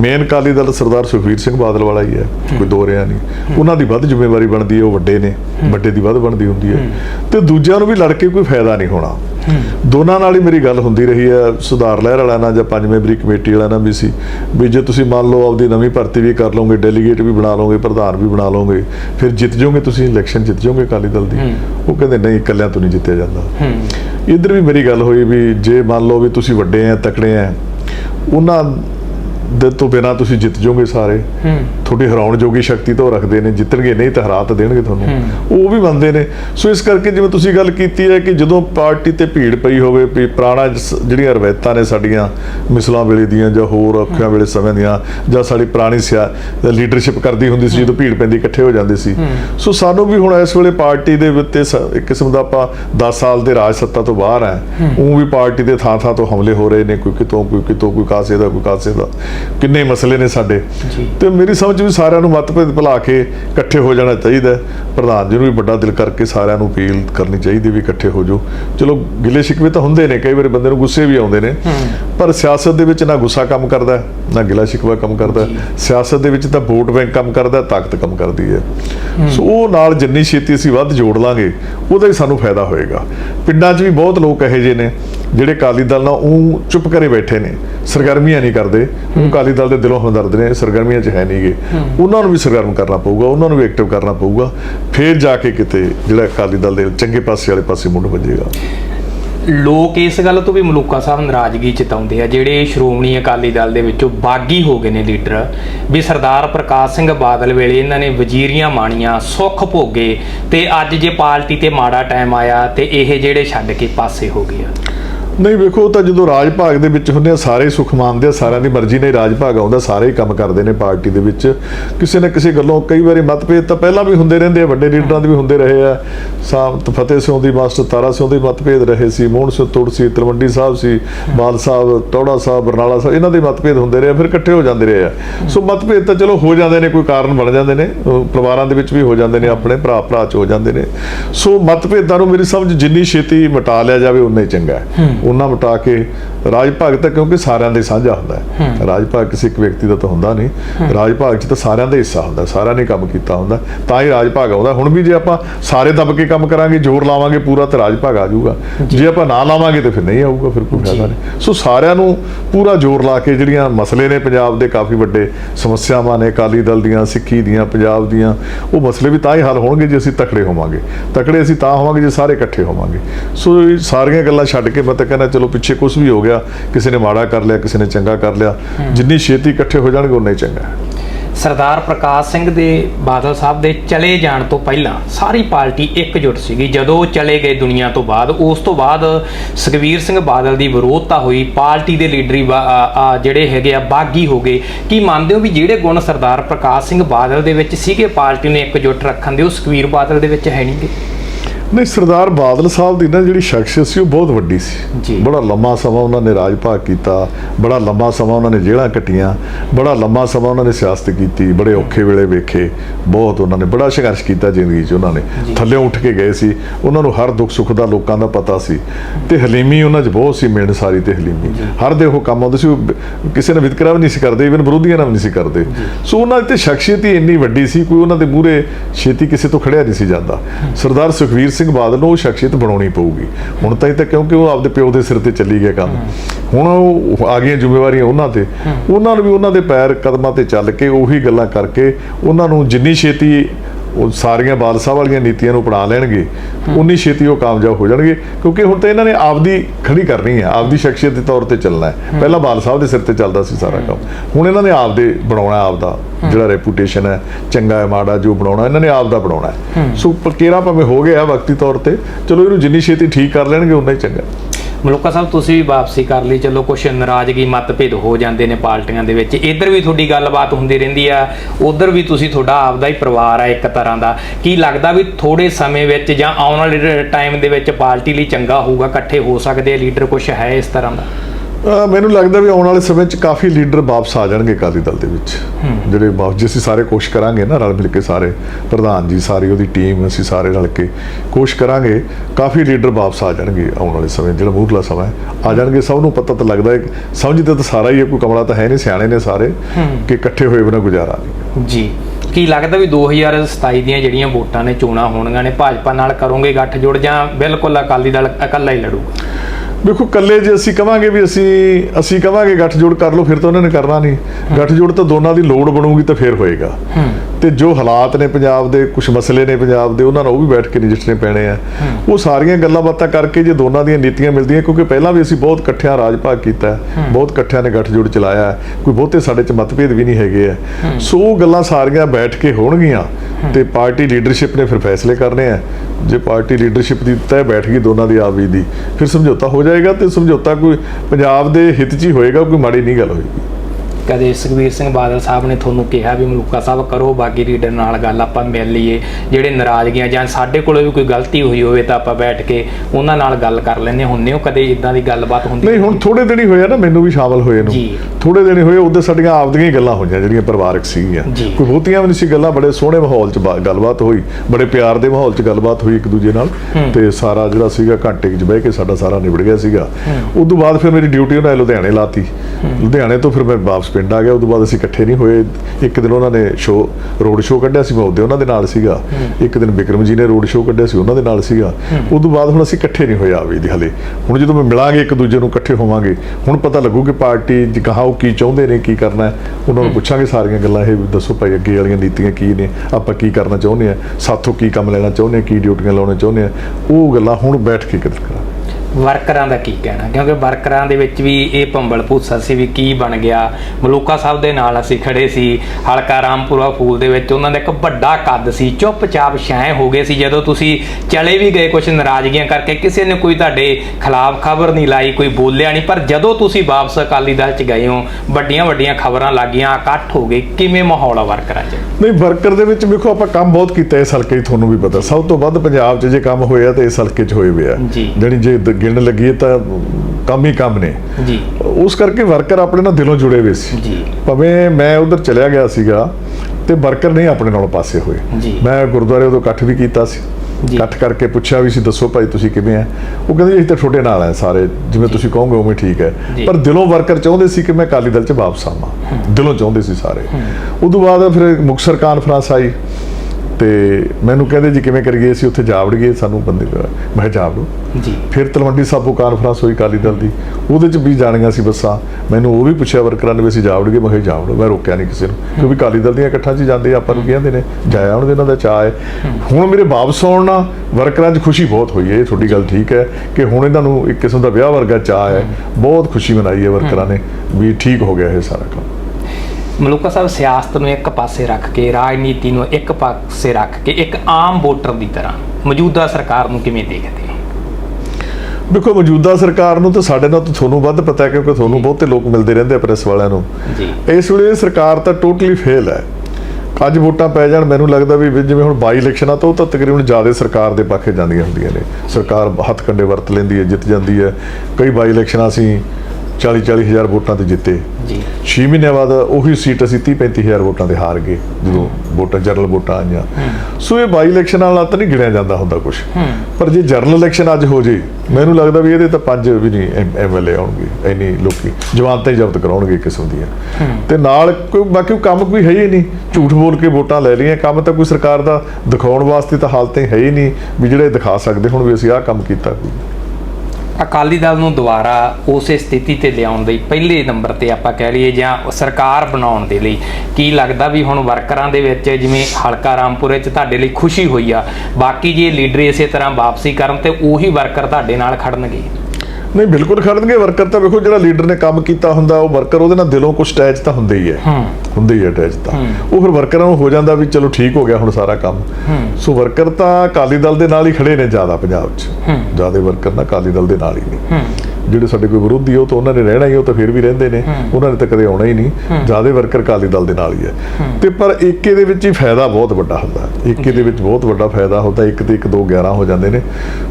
ਮੇਨ ਅਕਾਲੀ ਦਲ ਸਰਦਾਰ ਸੁਖਵੀਰ ਸਿੰਘ ਬਾਦਲ ਵਾਲਾ ਹੀ ਹੈ, ਕੋਈ ਦੋ ਰਿਆ ਨਹੀਂ। ਉਹਨਾਂ ਦੀ ਵੱਧ ਜ਼ਿੰਮੇਵਾਰੀ ਬਣਦੀ ਹੈ, ਉਹ ਵੱਡੇ ਨੇ, ਵੱਡੇ ਦੀ ਵੱਧ ਬਣਦੀ ਹੁੰਦੀ ਹੈ। ਤੇ ਦੂਜਿਆਂ ਨੂੰ ਵੀ ਲੜ ਕੇ ਕੋਈ ਫਾਇਦਾ ਨਹੀਂ ਹੋਣਾ। ਦੋਨਾਂ ਨਾਲ ਹੀ ਮੇਰੀ ਗੱਲ ਹੁੰਦੀ ਰਹੀ ਹੈ, ਸੁਧਾਰ ਲਹਿਰ ਵਾਲਿਆਂ ਨਾਲ ਜਾਂ ਪੰਜ ਮੈਂਬਰੀ ਕਮੇਟੀ ਵਾਲਿਆਂ ਨਾਲ ਵੀ ਸੀ, ਵੀ ਜੇ ਤੁਸੀਂ ਮੰਨ ਲਓ ਆਪਦੀ ਨਵੀਂ ਭਰਤੀ ਵੀ ਕਰ ਲਓਗੇ ਡੈਲੀਗੇਟ ਵੀ ਬਣਾ ਲਓਗੇ, ਪ੍ਰਧਾਨ ਵੀ ਬਣਾ ਲਓਗੇ, ਫਿਰ ਜਿੱਤ ਜਾਓਗੇ ਤੁਸੀਂ ਇਲੈਕਸ਼ਨ ਜਿੱਤ ਜਾਓਗੇ ਅਕਾਲੀ ਦਲ ਦੀ। ਉਹ ਕਹਿੰਦੇ, ਨਹੀਂ, ਇਕੱਲਿਆਂ ਤੋਂ ਨਹੀਂ ਜਿੱਤਿਆ ਜਾਂਦਾ। ਇੱਧਰ ਵੀ ਮੇਰੀ ਗੱਲ ਹੋਈ ਵੀ ਜੇ ਮੰਨ ਲਓ ਵੀ ਤੁਸੀਂ ਵੱਡੇ ਆ ਤਕੜੇ ਆ ਉਹਨਾਂ ਦੇ ਤੋਂ ਬਿਨਾਂ ਤੁਸੀਂ ਜਿੱਤ ਜਾਓਗੇ ਸਾਰੇ। ਤੁਹਾਡੀ ਹਰਾਉਣ ਜੋਗੀ ਸ਼ਕਤੀ ਤਾਂ ਰੱਖਦੇ ਨੇ ਜਿੱਤਣਗੇ ਨਹੀਂ ਤਾਂ ਹਰਾ ਤਾਂ ਦੇਣਗੇ ਤੁਹਾਨੂੰ। ਉਹ ਵੀ ਮੰਨਦੇ ਨੇ। ਸੋ ਇਸ ਕਰਕੇ ਜਿਵੇਂ ਤੁਸੀਂ ਗੱਲ ਕੀਤੀ ਹੈ ਕਿ ਜਦੋਂ ਪਾਰਟੀ ਤੇ ਭੀੜ ਪਈ ਹੋਵੇ ਵੀ ਪੁਰਾਣਾ ਜਿਹੜੀਆਂ ਰਵਾਇਤਾਂ ਨੇ ਸਾਡੀਆਂ ਮਿਸਲਾਂ ਵੇਲੇ ਦੀਆਂ ਜਾਂ ਹੋਰ ਅੱਖਾਂ ਵੇਲੇ ਸਮੇਂ ਦੀਆਂ ਜਾਂ ਸਾਡੀ ਪੁਰਾਣੀ ਸਿਆ ਲੀਡਰਸ਼ਿਪ ਕਰਦੀ ਹੁੰਦੀ ਸੀ ਜਦੋਂ ਭੀੜ ਪੈਂਦੀ ਇਕੱਠੇ ਹੋ ਜਾਂਦੇ ਸੀ। ਸੋ ਸਾਨੂੰ ਵੀ ਹੁਣ ਇਸ ਵੇਲੇ ਪਾਰਟੀ ਦੇ ਸ- ਇੱਕ ਕਿਸਮ ਦਾ ਆਪਾਂ 10 ਸਾਲ ਦੇ ਰਾਜ ਸੱਤਾ ਤੋਂ ਬਾਹਰ ਹੈ। ਉਹ ਵੀ ਪਾਰਟੀ ਦੇ ਥਾਂ ਥਾਂ ਤੋਂ ਹਮਲੇ ਹੋ ਰਹੇ ਨੇ ਕੋਈ ਕਿਤੋਂ ਕੋਈ ਕਿਤੋਂ ਕੋਈ ਕਾਸੇ ਦਾ ਕੋਈ ਕਾਸੇ ਦਾ। ਕਿੰਨੇ ਮਸਲੇ ਨੇ ਸਾਡੇ। ਤੇ ਮੇਰੀ ਸਮਝ ਵੀ ਸਾਰਿਆਂ ਨੂੰ ਮਤਭੇਦ ਭੁਲਾ ਕੇ ਇਕੱਠੇ ਹੋ ਜਾਣਾ ਚਾਹੀਦਾ ਹੈ। ਪ੍ਰਧਾਨ ਜੀ ਨੂੰ ਵੀ ਵੱਡਾ ਦਿਲ ਕਰਕੇ ਸਾਰਿਆਂ ਨੂੰ ਅਪੀਲ ਕਰਨੀ ਚਾਹੀਦੀ ਵੀ ਇਕੱਠੇ ਹੋ ਜਾਓ। ਚਲੋ ਗਿਲੇ ਸ਼ਿਕਵੇ ਤਾਂ ਹੁੰਦੇ ਨੇ ਕਈ ਵਾਰੀ ਬੰਦੇ ਨੂੰ ਗੁੱਸੇ ਵੀ ਆਉਂਦੇ ਨੇ। ਪਰ ਸਿਆਸਤ ਦੇ ਵਿੱਚ ਨਾ ਗੁੱਸਾ ਕੰਮ ਕਰਦਾ ਨਾ ਗਿਲਾ ਸ਼ਿਕਵਾ ਕੰਮ ਕਰਦਾ। ਸਿਆਸਤ ਦੇ ਵਿੱਚ ਤਾਂ ਵੋਟ ਬੈਂਕ ਕੰਮ ਕਰਦਾ ਤਾਕਤ ਕੰਮ ਕਰਦੀ ਹੈ। ਸੋ ਉਹ ਨਾਲ ਜਿੰਨੀ ਛੇਤੀ ਅਸੀਂ ਵੱਧ ਜੋੜ ਲਾਂਗੇ ਉਹਦਾ ਹੀ ਸਾਨੂੰ ਫਾਇਦਾ ਹੋਏਗਾ। ਪਿੰਡਾਂ 'ਚ ਵੀ ਬਹੁਤ ਲੋਕ ਇਹੋ ਜਿਹੇ ਨੇ ਜਿਹੜੇ ਅਕਾਲੀ ਦਲ ਨਾਲ ਉਹ ਚੁੱਪ ਕਰੇ ਬੈਠੇ ਨੇ। ਸਰਗਰਮੀਆਂ ਨਹੀਂ ਕਰਦੇ। ਉਹ ਅਕਾਲੀ ਦਲ ਦੇ ਦਿਲੋਂ ਹਮਦਰਦ ਨੇ ਸਰਗਰਮੀਆਂ 'ਚ ਹੈ ਨਹੀਂਗੇ ਉਹਨਾਂ ਨੂੰ ਵੀ ਸਰਗਰਮ ਕਰਨਾ ਪਊਗਾ ਉਹਨਾਂ ਨੂੰ ਵੀ ਐਕਟਿਵ ਕਰਨਾ ਪਊਗਾ। ਫੇਰ ਜਾ ਕੇ ਕਿਤੇ ਜਿਹੜਾ ਅਕਾਲੀ ਦਲ ਦੇ ਚੰਗੇ ਪਾਸੇ ਵਾਲੇ ਪਾਸੇ ਮੁੰਡ ਵੱਜੇਗਾ। ਲੋਕ ਇਸ ਗੱਲ ਤੋਂ ਵੀ ਮਲੂਕਾ ਸਾਹਿਬ ਨਾਰਾਜ਼ਗੀ ਚਿਤਾਉਂਦੇ ਆ ਜਿਹੜੇ ਸ਼੍ਰੋਮਣੀ ਅਕਾਲੀ ਦਲ ਦੇ ਵਿੱਚੋਂ ਬਾਗੀ ਹੋ ਗਏ ਨੇ ਲੀਡਰ। ਵੀ ਸਰਦਾਰ ਪ੍ਰਕਾਸ਼ ਸਿੰਘ ਬਾਦਲ ਵੇਲੇ ਇਹਨਾਂ ਨੇ ਵਜ਼ੀਰੀਆਂ ਮਾਣੀਆਂ ਸੁੱਖ ਭੋਗੇ ਤੇ ਅੱਜ ਜੇ ਪਾਰਟੀ ਤੇ ਮਾੜਾ ਟਾਈਮ ਆਇਆ ਤੇ ਇਹ ਜਿਹੜੇ ਛੱਡ ਕੇ ਪਾਸੇ ਹੋ ਗਏ ਆ। ਨਹੀਂ ਵੇਖੋ ਤਾਂ ਜਦੋਂ ਰਾਜ ਭਾਗ ਦੇ ਵਿੱਚ ਹੁੰਦੇ ਆ ਸਾਰੇ ਸੁਖ ਮੰਨਦੇ ਆ ਸਾਰਿਆਂ ਦੀ ਮਰਜ਼ੀ ਨਾਲ ਰਾਜ ਭਾਗ ਆਉਂਦਾ ਸਾਰੇ ਹੀ ਕੰਮ ਕਰਦੇ ਨੇ ਪਾਰਟੀ ਦੇ ਵਿੱਚ। ਕਿਸੇ ਨਾ ਕਿਸੇ ਗੱਲੋਂ ਕਈ ਵਾਰੀ ਮਤਭੇਦ ਤਾਂ ਪਹਿਲਾਂ ਵੀ ਹੁੰਦੇ ਰਹਿੰਦੇ ਆ ਵੱਡੇ ਲੀਡਰਾਂ ਦੇ ਵੀ ਹੁੰਦੇ ਰਹੇ ਆ। ਸਾਮ ਫਤਿਹ ਸਿੰਘ ਦੀ ਮਾਸਟਰ ਤਾਰਾ ਸਿੰਘ ਦੇ ਮਤਭੇਦ ਰਹੇ ਸੀ ਮੋਹਨ ਸਿੰਘ ਤੋੜ ਸੀ ਤਲਵੰਡੀ ਸਾਹਿਬ ਸੀ ਬਾਲ ਸਾਹਿਬ ਟੌੜਾ ਸਾਹਿਬ ਬਰਨਾਲਾ ਸਾਹਿਬ ਇਹਨਾਂ ਦੇ ਮਤਭੇਦ ਹੁੰਦੇ ਰਹੇ ਆ, ਫਿਰ ਇਕੱਠੇ ਹੋ ਜਾਂਦੇ ਰਹੇ ਆ। ਸੋ ਮਤਭੇਦ ਤਾਂ ਚਲੋ ਹੋ ਜਾਂਦੇ ਨੇ ਕੋਈ ਕਾਰਨ ਬਣ ਜਾਂਦੇ ਨੇ ਪਰਿਵਾਰਾਂ ਦੇ ਵਿੱਚ ਵੀ ਹੋ ਜਾਂਦੇ ਨੇ ਆਪਣੇ ਭਰਾ ਭਰਾ ਚ ਹੋ ਜਾਂਦੇ ਨੇ। ਸੋ ਮਤਭੇਦਾਂ ਨੂੰ ਮੇਰੀ ਸਮਝ ਜਿੰਨੀ ਛੇਤੀ ਮਿਟਾ ਲਿਆ ਜਾਵੇ ਉਨਾ ਹੀ ਚੰਗਾ ਹੈ। ਉਹਨਾਂ ਵਟਾ ਕੇ ਰਾਜ ਭਾਗ ਤਾਂ ਕਿਉਂਕਿ ਸਾਰਿਆਂ ਦੇ ਸਾਂਝਾ ਹੁੰਦਾ ਹੈ। ਰਾਜ ਭਾਗ ਕਿਸੇ ਇੱਕ ਵਿਅਕਤੀ ਦਾ ਤਾਂ ਹੁੰਦਾ ਨਹੀਂ। ਰਾਜ ਭਾਗ 'ਚ ਤਾਂ ਸਾਰਿਆਂ ਦਾ ਹਿੱਸਾ ਹੁੰਦਾ ਸਾਰਿਆਂ ਨੇ ਕੰਮ ਕੀਤਾ ਹੁੰਦਾ। ਤਾਂ ਹੀ ਰਾਜ ਭਾਗ ਆਉਂਦਾ। ਹੁਣ ਵੀ ਜੇ ਆਪਾਂ ਸਾਰੇ ਦੱਬ ਕੇ ਕੰਮ ਕਰਾਂਗੇ ਜ਼ੋਰ ਲਾਵਾਂਗੇ ਪੂਰਾ ਤੇ ਰਾਜ ਭਾਗ ਆ ਜਾਊਗਾ। ਜੇ। ਆਪਾਂ ਨਾ ਲਾਵਾਂਗੇ ਤੇ ਫਿਰ ਨਹੀਂ ਆਊਗਾ ਫਿਰ ਕੋਈ ਫਾਇਦਾ ਨਹੀਂ। ਸੋ ਸਾਰਿਆਂ ਨੂੰ ਪੂਰਾ ਜ਼ੋਰ ਲਾ ਕੇ ਜਿਹੜੀਆਂ ਮਸਲੇ ਨੇ ਪੰਜਾਬ ਦੇ ਕਾਫੀ ਵੱਡੇ ਸਮੱਸਿਆਵਾਂ ਨੇ ਅਕਾਲੀ ਦਲ ਦੀਆਂ ਸਿੱਖੀ ਦੀਆਂ ਪੰਜਾਬ ਦੀਆਂ ਉਹ ਮਸਲੇ ਵੀ ਤਾਂ ਹੀ ਹੱਲ ਹੋਣਗੇ ਜੇ ਅਸੀਂ ਤਕੜੇ ਹੋਵਾਂਗੇ। ਤਕੜੇ ਅਸੀਂ ਤਾਂ ਹੋਵਾਂਗੇ ਜੇ ਸਾਰੇ ਇਕੱਠੇ ਹੋਵਾਂਗੇ। ਸੋ ਸਾਰੀਆਂ ਗੱਲਾਂ ਛੱਡ ਕੇ ਮੈਂ ਤਾਂ ਕਹਿੰਦਾ ਚਲੋ ਪਿੱਛੇ ਕੁਝ ਵੀ ਹੋ ਗਿਆ ਕਿਸੇ ਨੇ ਮਾੜਾ ਕਰ ਲਿਆ ਕਿਸੇ ਨੇ ਚੰਗਾ ਕਰ ਲਿਆ ਜਿੰਨੀ ਛੇਤੀ ਇਕੱਠੇ ਹੋ ਜਾਣਗੇ ਉਨਾ ਹੀ ਚੰਗਾ ਹੈ। ਸਰਦਾਰ ਪ੍ਰਕਾਸ਼ ਸਿੰਘ ਦੇ ਬਾਦਲ ਸਾਹਿਬ ਦੇ ਚਲੇ ਜਾਣ ਤੋਂ ਪਹਿਲਾਂ ਸਾਰੀ ਪਾਰਟੀ ਇਕਜੁੱਟ ਸੀਗੀ। ਜਦੋਂ ਉਹ ਚਲੇ ਗਏ ਦੁਨੀਆ ਤੋਂ ਬਾਅਦ ਉਸ ਤੋਂ ਬਾਅਦ ਸੁਖਵੀਰ ਸਿੰਘ ਬਾਦਲ ਦੀ ਵਿਰੋਧਤਾ ਹੋਈ। ਪਾਰਟੀ ਦੇ ਲੀਡਰੀ ਜਿਹੜੇ ਹੈਗੇ ਆ ਬਾਗੀ ਹੋ ਗਏ। ਕੀ ਮੰਨਦੇ ਹੋ ਵੀ ਜਿਹੜੇ ਗੁਣ ਸਰਦਾਰ ਪ੍ਰਕਾਸ਼ ਸਿੰਘ ਬਾਦਲ ਦੇ ਵਿੱਚ ਸੀਗੇ ਪਾਰਟੀ ਨੂੰ ਇਕਜੁੱਟ ਰੱਖਣ ਦੇ ਉਹ ਸੁਖਵੀਰ ਬਾਦਲ ਦੇ ਵਿੱਚ ਹੈ ਨਹੀਂਗੇ? ਨਹੀਂ ਸਰਦਾਰ ਬਾਦਲ ਸਾਹਿਬ ਦੀ ਨਾ ਜਿਹੜੀ ਸ਼ਖਸੀਅਤ ਸੀ ਉਹ ਬਹੁਤ ਵੱਡੀ। ਸੀ। ਬੜਾ ਲੰਮਾ ਸਮਾਂ ਉਹਨਾਂ ਨੇ ਰਾਜ ਭਾਗ ਕੀਤਾ ਬੜਾ ਲੰਮਾ ਸਮਾਂ ਉਹਨਾਂ ਨੇ ਜੇਲ੍ਹਾਂ ਕੱਟੀਆਂ ਬੜਾ ਲੰਮਾ ਸਮਾਂ ਉਹਨਾਂ ਨੇ ਸਿਆਸਤ ਕੀਤੀ ਬੜੇ ਔਖੇ ਵੇਲੇ ਵੇਖੇ ਬਹੁਤ ਉਹਨਾਂ ਨੇ ਬੜਾ ਸੰਘਰਸ਼ ਕੀਤਾ ਜ਼ਿੰਦਗੀ 'ਚ ਉਹਨਾਂ ਨੇ। ਥੱਲੇ ਉੱਠ ਕੇ ਗਏ ਸੀ। ਉਹਨਾਂ ਨੂੰ ਹਰ ਦੁੱਖ ਸੁੱਖ ਦਾ ਲੋਕਾਂ ਦਾ ਪਤਾ ਸੀ। ਤੇ ਹਲੀਮੀ ਉਹਨਾਂ 'ਚ ਬਹੁਤ ਸੀ ਮਿਹਨਸਾਰੀ ਤੇ ਹਲੀਮੀ। ਹਰ ਦੇ ਉਹ ਕੰਮ ਆਉਂਦੇ ਸੀ ਕਿਸੇ ਨੇ ਵਿਤਕਰਾ ਵੀ ਨਹੀਂ ਸੀ ਕਰਦੇ ਇਵਨ ਵਿਰੋਧੀਆਂ ਨਾਲ ਵੀ ਨਹੀਂ ਸੀ ਕਰਦੇ। ਸੋ ਉਹਨਾਂ ਦੀ ਤੇ ਸ਼ਖਸੀਅਤ ਹੀ ਇੰਨੀ ਵੱਡੀ ਸੀ ਕੋਈ ਉਹਨਾਂ ਦੇ ਮੂਹਰੇ ਛੇਤੀ ਕਿਸੇ ਤੋਂ ਖੜਿਆ ਨਹੀਂ ਸੀ ਜਾਂਦਾ। ਸਰਦਾਰ ਸੁਖਵੀਰ ਸਿੰਘ ਬਾਦਲ ਨੂੰ ਉਹ ਸ਼ਖਸੀਅਤ ਬਣਾਉਣੀ ਪਊਗੀ। ਹੁਣ ਤਾਂ ਇਹ ਤਾਂ ਕਿਉਂਕਿ ਉਹ ਆਪਦੇ ਪਿਓ ਦੇ ਸਿਰ ਤੇ ਚੱਲੀ ਗਿਆ ਕੰਮ। ਹੁਣ ਉਹ ਆ ਗਈਆਂ ਜ਼ਿੰਮੇਵਾਰੀਆਂ ਉਹਨਾਂ ਤੇ। ਉਹਨਾਂ ਨੂੰ ਵੀ ਉਹਨਾਂ ਦੇ ਪੈਰ ਕਦਮਾਂ ਤੇ ਚੱਲ ਕੇ ਉਹੀ ਗੱਲਾਂ ਕਰਕੇ ਉਹਨਾਂ ਨੂੰ ਜਿੰਨੀ ਛੇਤੀ ਉਹ ਸਾਰੀਆਂ ਬਾਲ ਸਾਹਿਬ ਵਾਲੀਆਂ ਨੀਤੀਆਂ ਨੂੰ ਅਪਣਾ ਲੈਣਗੇ ਉਨੀ ਛੇਤੀ ਉਹ ਕਾਮਯਾਬ ਹੋ ਜਾਣਗੇ ਕਿਉਂਕਿ ਹੁਣ ਤਾਂ ਇਹਨਾਂ ਨੇ ਆਪਦੀ ਖੜੀ ਕਰਨੀ ਹੈ ਆਪਦੀ ਸ਼ਖਸੀਅਤ ਦੇ ਤੌਰ ਤੇ ਚੱਲਣਾ ਹੈ। ਪਹਿਲਾਂ ਬਾਲ ਸਾਹਿਬ ਦੇ ਸਿਰ ਤੇ ਚੱਲਦਾ ਸੀ ਸਾਰਾ ਕੰਮ। ਹੁਣ ਇਹਨਾਂ ਨੇ ਆਪਦੇ ਬਣਾਉਣਾ ਆਪਦਾ ਜਿਹੜਾ ਰੈਪੂਟੇਸ਼ਨ ਹੈ ਚੰਗਾ ਹੈ ਮਾੜਾ ਜੋ ਬਣਾਉਣਾ ਇਹਨਾਂ ਨੇ ਆਪਦਾ ਬਣਾਉਣਾ ਹੈ। ਸੋ ਪਕੇਰਾ ਭਾਵੇਂ ਹੋ ਗਿਆ ਵਕਤੀ ਤੌਰ ਤੇ ਚਲੋ ਇਹਨੂੰ ਜਿੰਨੀ ਛੇਤੀ ਠੀਕ ਕਰ ਲੈਣਗੇ ਉਨਾ ਹੀ ਚੰਗਾ। ਮਲੂਕਾ ਸਾਹਿਬ, ਤੁਸੀਂ ਵੀ ਵਾਪਸੀ ਕਰ ਲਈ। ਚਲੋ, ਕੁਛ ਨਾਰਾਜ਼ਗੀ, ਮਤਭੇਦ ਹੋ ਜਾਂਦੇ ਨੇ ਪਾਰਟੀਆਂ ਦੇ ਵਿੱਚ। ਇੱਧਰ ਵੀ ਤੁਹਾਡੀ ਗੱਲਬਾਤ ਹੁੰਦੀ ਰਹਿੰਦੀ ਆ। ਉਧਰ ਵੀ ਤੁਸੀਂ ਤੁਹਾਡਾ ਆਪਦਾ ਹੀ ਪਰਿਵਾਰ ਆ ਇੱਕ ਤਰ੍ਹਾਂ ਦਾ। ਕੀ ਲੱਗਦਾ ਵੀ ਥੋੜੇ ਸਮੇਂ ਵਿੱਚ ਜਾਂ ਆਉਣ ਵਾਲੇ ਟਾਈਮ ਦੇ ਵਿੱਚ ਪਾਰਟੀ ਲਈ ਚੰਗਾ ਹੋਊਗਾ, ਇਕੱਠੇ ਹੋ ਸਕਦੇ ਆ ਲੀਡਰ? ਕੁਛ ਹੈ ਇਸ ਤਰ੍ਹਾਂ ਦਾ? ਮੈਨੂੰ ਲੱਗਦਾ ਵੀ ਆਉਣ ਵਾਲੇ ਸਮੇਂ 'ਚ ਕਾਫੀ ਲੀਡਰ ਵਾਪਸ ਆ ਜਾਣਗੇ ਅਕਾਲੀ ਦਲ ਦੇ ਵਿੱਚ। ਜਿਹੜੇ ਵਾਪਸ ਜੇ ਅਸੀਂ ਸਾਰੇ ਕੋਸ਼ਿਸ਼ ਕਰਾਂਗੇ ਨਾ ਰਲ ਮਿਲ ਕੇ ਸਾਰੇ ਪ੍ਰਧਾਨ ਜੀ ਸਾਰੀ ਉਹਦੀ ਟੀਮ ਅਸੀਂ ਸਾਰੇ ਰਲ ਕੇ ਕੋਸ਼ਿਸ਼ ਕਰਾਂਗੇ ਕਾਫੀ ਲੀਡਰ ਵਾਪਸ ਆ ਜਾਣਗੇ ਆਉਣ ਵਾਲੇ ਸਮੇਂ ਜਿਹੜਾ ਮੂਹਰਲਾ ਸਮਾਂ ਹੈ ਆ ਜਾਣਗੇ। ਸਭ ਨੂੰ ਪਤਾ ਤਾਂ ਲੱਗਦਾ ਹੈ ਸਮਝਦੇ ਤਾਂ ਸਾਰਾ ਹੀ ਹੈ ਕੋਈ ਕਮਲਾ ਤਾਂ ਹੈ ਨਹੀਂ ਸਿਆਣੇ ਨੇ ਸਾਰੇ ਕਿ ਇਕੱਠੇ ਹੋਏ ਬਿਨਾਂ ਗੁਜ਼ਾਰਾ ਨਹੀਂ। ਜੀ। ਕੀ ਲੱਗਦਾ ਵੀ 2027 ਦੀਆਂ ਜਿਹੜੀਆਂ ਵੋਟਾਂ ਨੇ ਚੋਣਾਂ ਹੋਣੀਆਂ ਨੇ ਭਾਜਪਾ ਨਾਲ ਕਰੋਗੇ ਗੱਠਜੋੜ ਜਾਂ ਬਿਲਕੁਲ ਅਕਾਲੀ ਦਲ ਇਕੱਲਾ ਹੀ ਲੜੂਗਾ? ਵੇਖੋ ਕੱਲੇ ਜੇ ਅਸੀਂ ਕਵਾਂਗੇ ਵੀ ਅਸੀਂ ਅਸੀਂ ਕਵਾਂਗੇ ਗੱਠਜੋੜ ਕਰ ਲਓ ਫਿਰ ਤਾਂ ਉਹਨਾਂ ਨੇ ਕਰਨਾ ਨਹੀਂ। ਗੱਠਜੋੜ ਤਾਂ ਦੋਨਾਂ ਦੀ ਲੋੜ ਬਣੂਗੀ ਤਾਂ ਫਿਰ ਹੋਏਗਾ। ਤੇ ਜੋ ਹਾਲਾਤ ਨੇ ਪੰਜਾਬ ਦੇ ਕੁਝ ਮਸਲੇ ਨੇ ਪੰਜਾਬ ਦੇ ਉਹਨਾਂ ਨਾਲ ਉਹ ਵੀ ਬੈਠ ਕੇ ਨਜਿੱਠਣੇ ਪੈਣੇ ਆ। ਉਹ ਸਾਰੀਆਂ ਗੱਲਾਂ ਬਾਤਾਂ ਕਰਕੇ ਜੇ ਦੋਨਾਂ ਦੀਆਂ ਨੀਤੀਆਂ ਮਿਲਦੀਆਂ ਕਿਉਂਕਿ ਪਹਿਲਾਂ ਵੀ ਅਸੀਂ ਬਹੁਤ ਇਕੱਠਿਆਂ ਰਾਜ ਭਾਗ ਕੀਤਾ ਬਹੁਤ ਇਕੱਠਿਆਂ ਨੇ ਗੱਠਜੋੜ ਚਲਾਇਆ ਕੋਈ ਬਹੁਤੇ ਸਾਡੇ ਚ ਮਤਭੇਦ ਵੀ ਨਹੀਂ ਹੈਗੇ ਆ ਸੋ ਉਹ ਗੱਲਾਂ ਸਾਰੀਆਂ ਬੈਠ ਕੇ ਹੋਣਗੀਆਂ ਤੇ ਪਾਰਟੀ ਲੀਡਰਸ਼ਿਪ ਨੇ ਫਿਰ ਫੈਸਲੇ ਕਰਨੇ ਆ। ਜੇ ਪਾਰਟੀ ਲੀਡਰਸ਼ਿਪ ਦੀ ਤੈਅ ਬੈਠ ਗਈ ਦੋਨਾਂ ਦੀ ਆਪੀ ਦੀ, ਫਿਰ ਸਮਝੌਤਾ ਹੋ ਜਾਏਗਾ ਤੇ ਸਮਝੌਤਾ ਕੋਈ ਪੰਜਾਬ ਦੇ ਹਿੱਤ 'ਚ ਹੀ ਹੋਏਗਾ, ਕੋਈ ਮਾੜੀ ਨਹੀਂ ਗੱਲ ਹੋਏਗੀ। ਕਦੇ ਸੁਖਬੀਰ ਸਿੰਘ ਬਾਦਲ ਸਾਹਿਬ ਨੇ ਤੁਹਾਨੂੰ ਕਿਹਾ ਵੀ ਮਲੂਕਾ ਸਾਹਿਬ ਕਰੋ ਬਾਕੀ ਲੀਡਰ ਨਾਲ ਗੱਲ ਆਪਾਂ ਮਿਲ ਲਈਏ। ਜਿਹੜੇ ਨਾਰਾਜ਼ਗੀਆਂ ਜਾਂ ਸਾਡੇ ਕੋਲੇ ਵੀ ਕੋਈ ਗਲਤੀ ਹੋਈ ਹੋਵੇ ਤਾਂ ਆਪਾਂ ਬੈਠ ਕੇ ਉਹਨਾਂ ਨਾਲ ਗੱਲ ਕਰ ਲੈਂਦੇ ਹੁੰਨੇ ਹੋ ਕਦੇ ਇਦਾਂ ਦੀ ਗੱਲਬਾਤ ਹੁੰਦੀ। ਨਹੀਂ ਹੁਣ ਥੋੜੇ ਦਿਨ ਹੀ ਹੋਇਆ ਨਾ ਮੈਨੂੰ ਵੀ ਸ਼ਾਮਲ ਹੋਏ ਨੂੰ। ਥੋੜੇ ਦਿਨ ਹੋਏ ਉਦੋਂ ਸਾਡੀਆਂ ਆਪਦੀਆਂ ਹੀ ਗੱਲਾਂ ਹੋਈਆਂ ਜਿਹੜੀਆਂ ਪਰਿਵਾਰਕ ਸੀਗੀਆਂ। ਕੋਈ ਬਹੁਤੀਆਂ ਵੀ ਨਹੀਂ ਸੀ ਗੱਲਾਂ ਬੜੇ ਸੋਹਣੇ ਮਾਹੌਲ 'ਚ ਗੱਲਬਾਤ ਹੋਈ ਬੜੇ ਪਿਆਰ ਦੇ ਮਾਹੌਲ 'ਚ ਗੱਲਬਾਤ ਹੋਈ ਇੱਕ ਦੂਜੇ ਨਾਲ। ਤੇ ਸਾਰਾ ਜਿਹੜਾ ਸੀਗਾ ਘੰਟੇ 'ਚ ਬਹਿ ਕੇ ਸਾਡਾ ਸਾਰਾ ਨਿਬੜ ਗਿਆ ਸੀਗਾ। ਉਦੋਂ ਬਾਅਦ ਫਿਰ ਮੇਰੀ ਡਿਊਟੀ ਉਹਨਾਂ ਲੁਧਿਆਣੇ ਲਾਤੀ। ਲੁਧਿਆਣੇ ਤੋਂ ਫਿਰ ਮੈਂ ਵਾਪਸ ਪਿੰਡ ਆ ਗਿਆ ਉਦੋਂ ਬਾਅਦ ਅਸੀਂ ਇਕੱਠੇ ਨਹੀਂ ਹੋਏ। ਇੱਕ ਦਿਨ ਉਹਨਾਂ ਨੇ ਸ਼ੋ ਰੋਡ ਸ਼ੋ ਕੱਢਿਆ ਸੀ ਮੈਂ ਉਹਦੇ ਉਹਨਾਂ ਦੇ ਨਾਲ ਸੀਗਾ। ਇੱਕ ਦਿਨ ਵਿਕਰਮ ਜੀ ਨੇ ਰੋਡ ਸ਼ੋ ਕੱਢਿਆ ਸੀ ਉਹਨਾਂ ਦੇ ਨਾਲ ਸੀਗਾ। ਉਦੋਂ ਬਾਅਦ ਹੁਣ ਅਸੀਂ ਇਕੱਠੇ ਨਹੀਂ ਹੋਏ ਆਵੇ ਦੀ ਹਲੇ। ਹੁਣ ਜਦੋਂ ਮੈਂ ਮਿਲਾਂਗੇ ਇੱਕ ਦੂਜੇ ਨੂੰ ਇਕੱਠੇ ਹੋਵਾਂਗੇ ਹੁਣ ਪਤਾ ਲੱਗੂ ਕਿ ਪਾਰਟੀ ਜ ਕਹਾ ਉਹ ਕੀ ਚਾਹੁੰਦੇ ਨੇ ਕੀ ਕਰਨਾ ਹੈ। ਉਹਨਾਂ ਨੂੰ ਪੁੱਛਾਂਗੇ ਸਾਰੀਆਂ ਗੱਲਾਂ ਇਹ ਦੱਸੋ ਭਾਈ ਅੱਗੇ ਵਾਲੀਆਂ ਨੀਤੀਆਂ ਕੀ ਨੇ ਆਪਾਂ ਕੀ ਕਰਨਾ ਚਾਹੁੰਦੇ ਆ ਸਾਥੋਂ ਕੀ ਕੰਮ ਲੈਣਾ ਚਾਹੁੰਦੇ ਆ ਕੀ ਡਿਊਟੀਆਂ ਲਾਉਣਾ ਚਾਹੁੰਦੇ ਆ ਉਹ ਗੱਲਾਂ ਹੁਣ ਬੈਠ ਕੇ ਕਿਦਰ ਕਰਾਂਗੇ। ਵਰਕਰਾਂ ਦਾ ਕੀ ਕਹਿਣਾ? ਕਿਉਂਕਿ ਵਰਕਰਾਂ ਦੇ ਵਿੱਚ ਵੀ ਇਹ ਭੰਬਲ ਭੂਸਾ ਸੀ ਵੀ ਕੀ ਬਣ ਗਿਆ। ਮਲੂਕਾ ਸਾਹਿਬ ਦੇ ਨਾਲ ਅਸੀਂ ਖੜੇ ਸੀ ਹਲਕਾ ਰਾਮਪੁਰਾ ਫੂਲ ਦੇ ਵਿੱਚ। ਉਹਨਾਂ ਦਾ ਇੱਕ ਵੱਡਾ ਕੱਦ ਸੀ ਚੁੱਪਚਾਪ ਛਾਏ ਹੋ ਗਏ ਸੀ। ਜਦੋਂ ਤੁਸੀਂ ਚਲੇ ਵੀ ਗਏ ਕੁਝ ਨਾਰਾਜ਼ਗੀਆਂ ਕਰਕੇ ਕਿਸੇ ਨੇ ਕੋਈ ਤੁਹਾਡੇ ਖਿਲਾਫ ਖਬਰ ਨਹੀਂ ਲਾਈ ਕੋਈ ਬੋਲਿਆ ਨਹੀਂ। ਪਰ ਜਦੋਂ ਤੁਸੀਂ ਵਾਪਸ ਅਕਾਲੀ ਦਲ ਚ ਗਏ ਹੋ ਵੱਡੀਆਂ ਵੱਡੀਆਂ ਖਬਰਾਂ ਲੱਗੀਆਂ ਇਕੱਠ ਹੋ ਗਏ ਕਿਵੇਂ ਮਾਹੌਲ ਆ ਵਰਕਰਾਂ 'ਚ? ਨਹੀਂ ਵਰਕਰ ਦੇ ਵਿੱਚ ਵੇਖੋ ਆਪਾਂ ਕੰਮ ਬਹੁਤ ਕੀਤਾ ਇਸ ਹਲਕੇ 'ਚ ਤੁਹਾਨੂੰ ਵੀ ਪਤਾ। ਸਭ ਤੋਂ ਵੱਧ ਪੰਜਾਬ 'ਚ ਜੇ ਕੰਮ ਹੋਇਆ ਤੇ ਇਸ ਹਲਕੇ 'ਚ ਹੋਏ ਵੇ ਆ। ਜੀ। ਗਿਣਨ ਲੱਗੀਏ ਤਾਂ ਕੰਮ ਹੀ ਕੰਮ ਨੇ। ਜੀ। ਉਸ ਕਰਕੇ ਵਰਕਰ ਆਪਣੇ ਨਾਲ ਦਿਲੋਂ ਜੁੜੇ ਹੋਏ ਸੀ। ਜੀ। ਭਾਵੇਂ ਮੈਂ ਉਧਰ ਚਲਿਆ ਗਿਆ ਸੀਗਾ ਤੇ ਵਰਕਰ ਨਹੀਂ ਆਪਣੇ ਨਾਲ ਪਾਸੇ ਹੋਏ। ਮੈਂ ਗੁਰਦੁਆਰੇ ਉਦੋਂ ਇਕੱਠ ਵੀ ਕੀਤਾ ਸੀ। ਇਕੱਠ ਕਰਕੇ ਪੁੱਛਿਆ ਵੀ ਸੀ ਦੱਸੋ ਭਾਈ ਤੁਸੀਂ ਕਿਵੇਂ ਆ? ਉਹ ਕਹਿੰਦੇ ਅਸੀਂ ਤਾਂ ਤੁਹਾਡੇ ਨਾਲ ਆ ਸਾਰੇ। ਜਿਵੇਂ ਤੁਸੀਂ ਕਹੋਗੇ ਉਵੇਂ ਠੀਕ ਹੈ। ਪਰ ਦਿਲੋਂ ਵਰਕਰ ਚਾਹੁੰਦੇ ਸੀ ਕਿ ਮੈਂ ਅਕਾਲੀ ਦਲ 'ਚ ਵਾਪਸ ਆਵਾਂ। ਦਿਲੋਂ ਚਾਹੁੰਦੇ ਸੀ ਸਾਰੇ। ਉਦੋਂ ਬਾਅਦ ਫਿਰ ਮੁਕਸਰ ਕਾਨਫਰੰਸ ਆਈ। ਤੇ ਮੈਨੂੰ ਕਹਿੰਦੇ ਜੀ ਕਿਵੇਂ ਕਰੀਏ ਅਸੀਂ ਉੱਥੇ ਜਾ ਵੜੀਏ ਸਾਨੂੰ ਬੰਦੇ ਮੈਂ ਕਿਹਾ ਜਾ ਵੜੋ। ਜੀ। ਫਿਰ ਤਲਵੰਡੀ ਸਾਬੋ ਕਾਨਫਰੰਸ ਹੋਈ ਅਕਾਲੀ ਦਲ ਦੀ। ਉਹਦੇ ਚ ਵੀ ਜਾਣੀਆਂ ਸੀ ਬੱਸਾਂ। ਮੈਨੂੰ ਉਹ ਵੀ ਪੁੱਛਿਆ ਵਰਕਰਾਂ ਨੇ ਵੀ ਅਸੀਂ ਜਾ ਵੜੀਏ। ਮੈਂ ਕਿਹਾ ਜਾ ਵੜੋ ਮੈਂ ਰੋਕਿਆ ਨਹੀਂ ਕਿਸੇ ਨੂੰ। ਕਿਉਂਕਿ ਅਕਾਲੀ ਦਲ ਦੀਆਂ ਇਕੱਠਾਂ 'ਚ ਜਾਂਦੇ ਆਪਾਂ ਨੂੰ ਕਹਿੰਦੇ ਨੇ ਜਾਇਆ ਉਹਨਾਂ ਦੇ ਇਹਨਾਂ ਦਾ ਚਾਅ ਹੈ। ਹੁਣ ਮੇਰੇ ਵਾਪਸ ਆਉਣ ਨਾਲ ਵਰਕਰਾਂ 'ਚ ਖੁਸ਼ੀ ਬਹੁਤ ਹੋਈ ਹੈ ਇਹ ਤੁਹਾਡੀ ਗੱਲ ਠੀਕ ਹੈ ਕਿ ਹੁਣ ਇਹਨਾਂ ਨੂੰ ਇੱਕ ਕਿਸਮ ਦਾ ਵਿਆਹ ਵਰਗਾ ਚਾਅ ਹੈ। ਬਹੁਤ ਖੁਸ਼ੀ ਮਨਾਈ ਹੈ ਵਰਕਰਾਂ ਨੇ ਵੀ ਠੀਕ ਹੋ ਗਿਆ ਇਹ ਸਾਰਾ ਕੰਮ। ਮਲੂਕਾ ਸਾਹਿਬ ਸਿਆਸਤ ਨੂੰ ਇੱਕ ਪਾਸੇ ਰੱਖ ਕੇ ਰਾਜਨੀਤੀ ਨੂੰ ਇੱਕ ਪਾਸੇ ਰੱਖ ਕੇ ਇੱਕ ਆਮ ਵੋਟਰ ਦੀ ਤਰ੍ਹਾਂ ਮੌਜੂਦਾ ਸਰਕਾਰ ਨੂੰ ਕਿਵੇਂ ਦੇਖਦੇ ਹੋ? ਦੇਖੋ ਮੌਜੂਦਾ ਸਰਕਾਰ ਨੂੰ ਤਾਂ ਸਾਡੇ ਨਾਲ ਤਾਂ ਤੁਹਾਨੂੰ ਵੱਧ ਪਤਾ ਹੈ ਕਿਉਂਕਿ ਤੁਹਾਨੂੰ ਬਹੁਤੇ ਲੋਕ ਮਿਲਦੇ ਰਹਿੰਦੇ ਆ ਪ੍ਰੈਸ ਵਾਲਿਆਂ ਨੂੰ। ਜੀ। ਇਸ ਵੇਲੇ ਸਰਕਾਰ ਤਾਂ ਟੋਟਲੀ ਫੇਲ ਹੈ। ਅੱਜ ਵੋਟਾਂ ਪੈ ਜਾਣ ਮੈਨੂੰ ਲੱਗਦਾ ਵੀ ਜਿਵੇਂ ਹੁਣ ਬਾਈ ਇਲੈਕਸ਼ਨਾਂ ਤੋਂ ਉਹ ਤਾਂ ਤਕਰੀਬਨ ਜ਼ਿਆਦਾ ਸਰਕਾਰ ਦੇ ਪੱਖੇ ਜਾਂਦੀਆਂ ਹੁੰਦੀਆਂ ਨੇ। ਸਰਕਾਰ ਹੱਥ ਕੰਡੇ ਵਰਤ ਲੈਂਦੀ ਹੈ ਜਿੱਤ ਜਾਂਦੀ ਹੈ। ਕਈ ਬਾਈ ਇਲੈਕਸ਼ਨਾਂ ਅਸੀਂ 40 40 ਹਜ਼ਾਰ ਵੋਟਾਂ ਤੇ ਜਿੱਤੇ। ਜੀ। 6 ਮਹੀਨਿਆਂ ਬਾਅਦ ਉਹੀ ਸੀਟ ਅਸੀਂ 30 35 ਹਜ਼ਾਰ ਵੋਟਾਂ ਤੇ ਹਾਰ ਗਏ ਜਦੋਂ ਵੋਟਾਂ ਜਨਰਲ ਵੋਟਾਂ ਆਈਆਂ। ਸੋ ਇਹ ਬਾਈ ਇਲੈਕਸ਼ਨ ਨਾਲ ਤਾਂ ਨਹੀਂ ਗਿਣਿਆ ਜਾਂਦਾ ਹੁੰਦਾ ਕੁਝ ਪਰ ਜੇ ਜਨਰਲ ਇਲੈਕਸ਼ਨ ਅੱਜ ਹੋ ਜੇ ਮੈਨੂੰ ਲੱਗਦਾ ਵੀ ਇਹਦੇ ਤਾਂ ਪੰਜ ਵੀ ਨਹੀਂ ਐਮਐਲਏ ਆਉਣਗੇ ਇੰਨੀ ਲੋਕੀ ਜਵਾਨਤਾਂ ਹੀ ਜ਼ਬਤ ਕਰਾਉਣਗੇ ਕਿਸਮ ਦੀਆਂ। ਤੇ ਨਾਲ ਕੋਈ ਬਾਕੀ ਕੰਮ ਕੋਈ ਹੈ ਹੀ ਨਹੀਂ। ਝੂਠ ਬੋਲ ਕੇ ਵੋਟਾਂ ਲੈ ਲਈਆਂ ਕੰਮ ਤਾਂ ਕੋਈ ਸਰਕਾਰ ਦਾ ਦਿਖਾਉਣ ਵਾਸਤੇ ਤਾਂ ਹਾਲਤਾਂ ਹੀ ਹੈ ਹੀ ਨਹੀਂ ਵੀ ਜਿਹੜੇ ਦਿਖਾ ਸਕਦੇ ਹੁਣ ਵੀ ਅਸੀਂ ਆਹ ਕੰਮ ਕੀਤਾ ਕੋਈ। ਅਕਾਲੀ ਦਲ ਨੂੰ ਦੁਬਾਰਾ ਉਸੇ ਸਥਿਤੀ ਤੇ ਲਿਆਉਣ ਲਈ ਪਹਿਲੇ ਨੰਬਰ ਤੇ ਆਪਾਂ ਕਹਿ ਲਈਏ ਜਾਂ ਸਰਕਾਰ ਬਣਾਉਣ ਦੇ ਲਈ ਕੀ ਲੱਗਦਾ ਵੀ ਹੁਣ ਵਰਕਰਾਂ ਦੇ ਵਿੱਚ ਜਿਵੇਂ ਹਲਕਾ ਰਾਮਪੁਰੇ 'ਚ ਤੁਹਾਡੇ ਲਈ ਖੁਸ਼ੀ ਹੋਈ ਆ, ਬਾਕੀ ਜੇ ਲੀਡਰ ਇਸੇ ਤਰ੍ਹਾਂ ਵਾਪਸੀ ਕਰਨ ਤੇ ਉਹੀ ਵਰਕਰ ਤੁਹਾਡੇ ਨਾਲ ਖੜਨਗੇ? ਨਹੀਂ ਬਿਲਕੁਲ ਖੜਨਗੇ ਵਰਕਰ ਤਾਂ ਵੇਖੋ ਜਿਹੜਾ ਲੀਡਰ ਨੇ ਕੰਮ ਕੀਤਾ ਹੁੰਦਾ ਉਹ ਵਰਕਰ ਉਹਦੇ ਨਾਲ ਦਿਲੋਂ ਕੁਝ ਅਟੈਚ ਤਾਂ ਹੁੰਦਾ ਹੀ ਹੈ। ਹੂੰ। ਹੁੰਦੇ ਹੀ ਅਟੈਚ ਤਾਂ। ਉਹ ਫਿਰ ਵਰਕਰਾਂ ਨੂੰ ਹੋ ਜਾਂਦਾ ਵੀ ਚਲੋ ਠੀਕ ਹੋ ਗਿਆ ਹੁਣ ਸਾਰਾ ਕੰਮ। ਸੋ ਵਰਕਰ ਤਾਂ ਅਕਾਲੀ ਦਲ ਦੇ ਨਾਲ ਹੀ ਖੜੇ ਨੇ ਜ਼ਿਆਦਾ ਪੰਜਾਬ 'ਚ। ਜ਼ਿਆਦਾ ਵਰਕਰ ਨਾ ਅਕਾਲੀ ਦਲ ਦੇ ਨਾਲ ਹੀ ਨੇ। ਜਿਹੜੇ ਸਾਡੇ ਕੋਈ ਵਿਰੋਧੀ ਉਹ ਤਾਂ ਉਹਨਾਂ ਨੇ ਰਹਿਣਾ ਹੀ ਉਹ ਤਾਂ ਫਿਰ ਵੀ ਰਹਿੰਦੇ ਨੇ। ਉਹਨਾਂ ਨੇ ਤਾਂ ਕਦੇ ਆਉਣਾ ਹੀ ਨਹੀਂ। ਜਿਆਦੇ ਵਰਕਰ ਅਕਾਲੀ ਦਲ ਦੇ ਨਾਲ ਹੀ ਹੈ। ਤੇ ਪਰ ਏਕੇ ਦੇ ਵਿੱਚ ਹੀ ਫਾਇਦਾ ਬਹੁਤ ਵੱਡਾ ਹੁੰਦਾ ਏਕੇ ਦੇ ਵਿੱਚ ਬਹੁਤ ਵੱਡਾ ਫਾਇਦਾ ਹੁੰਦਾ ਇੱਕ ਤੇ ਇੱਕ ਦੋ 11 ਹੋ ਜਾਂਦੇ ਨੇ।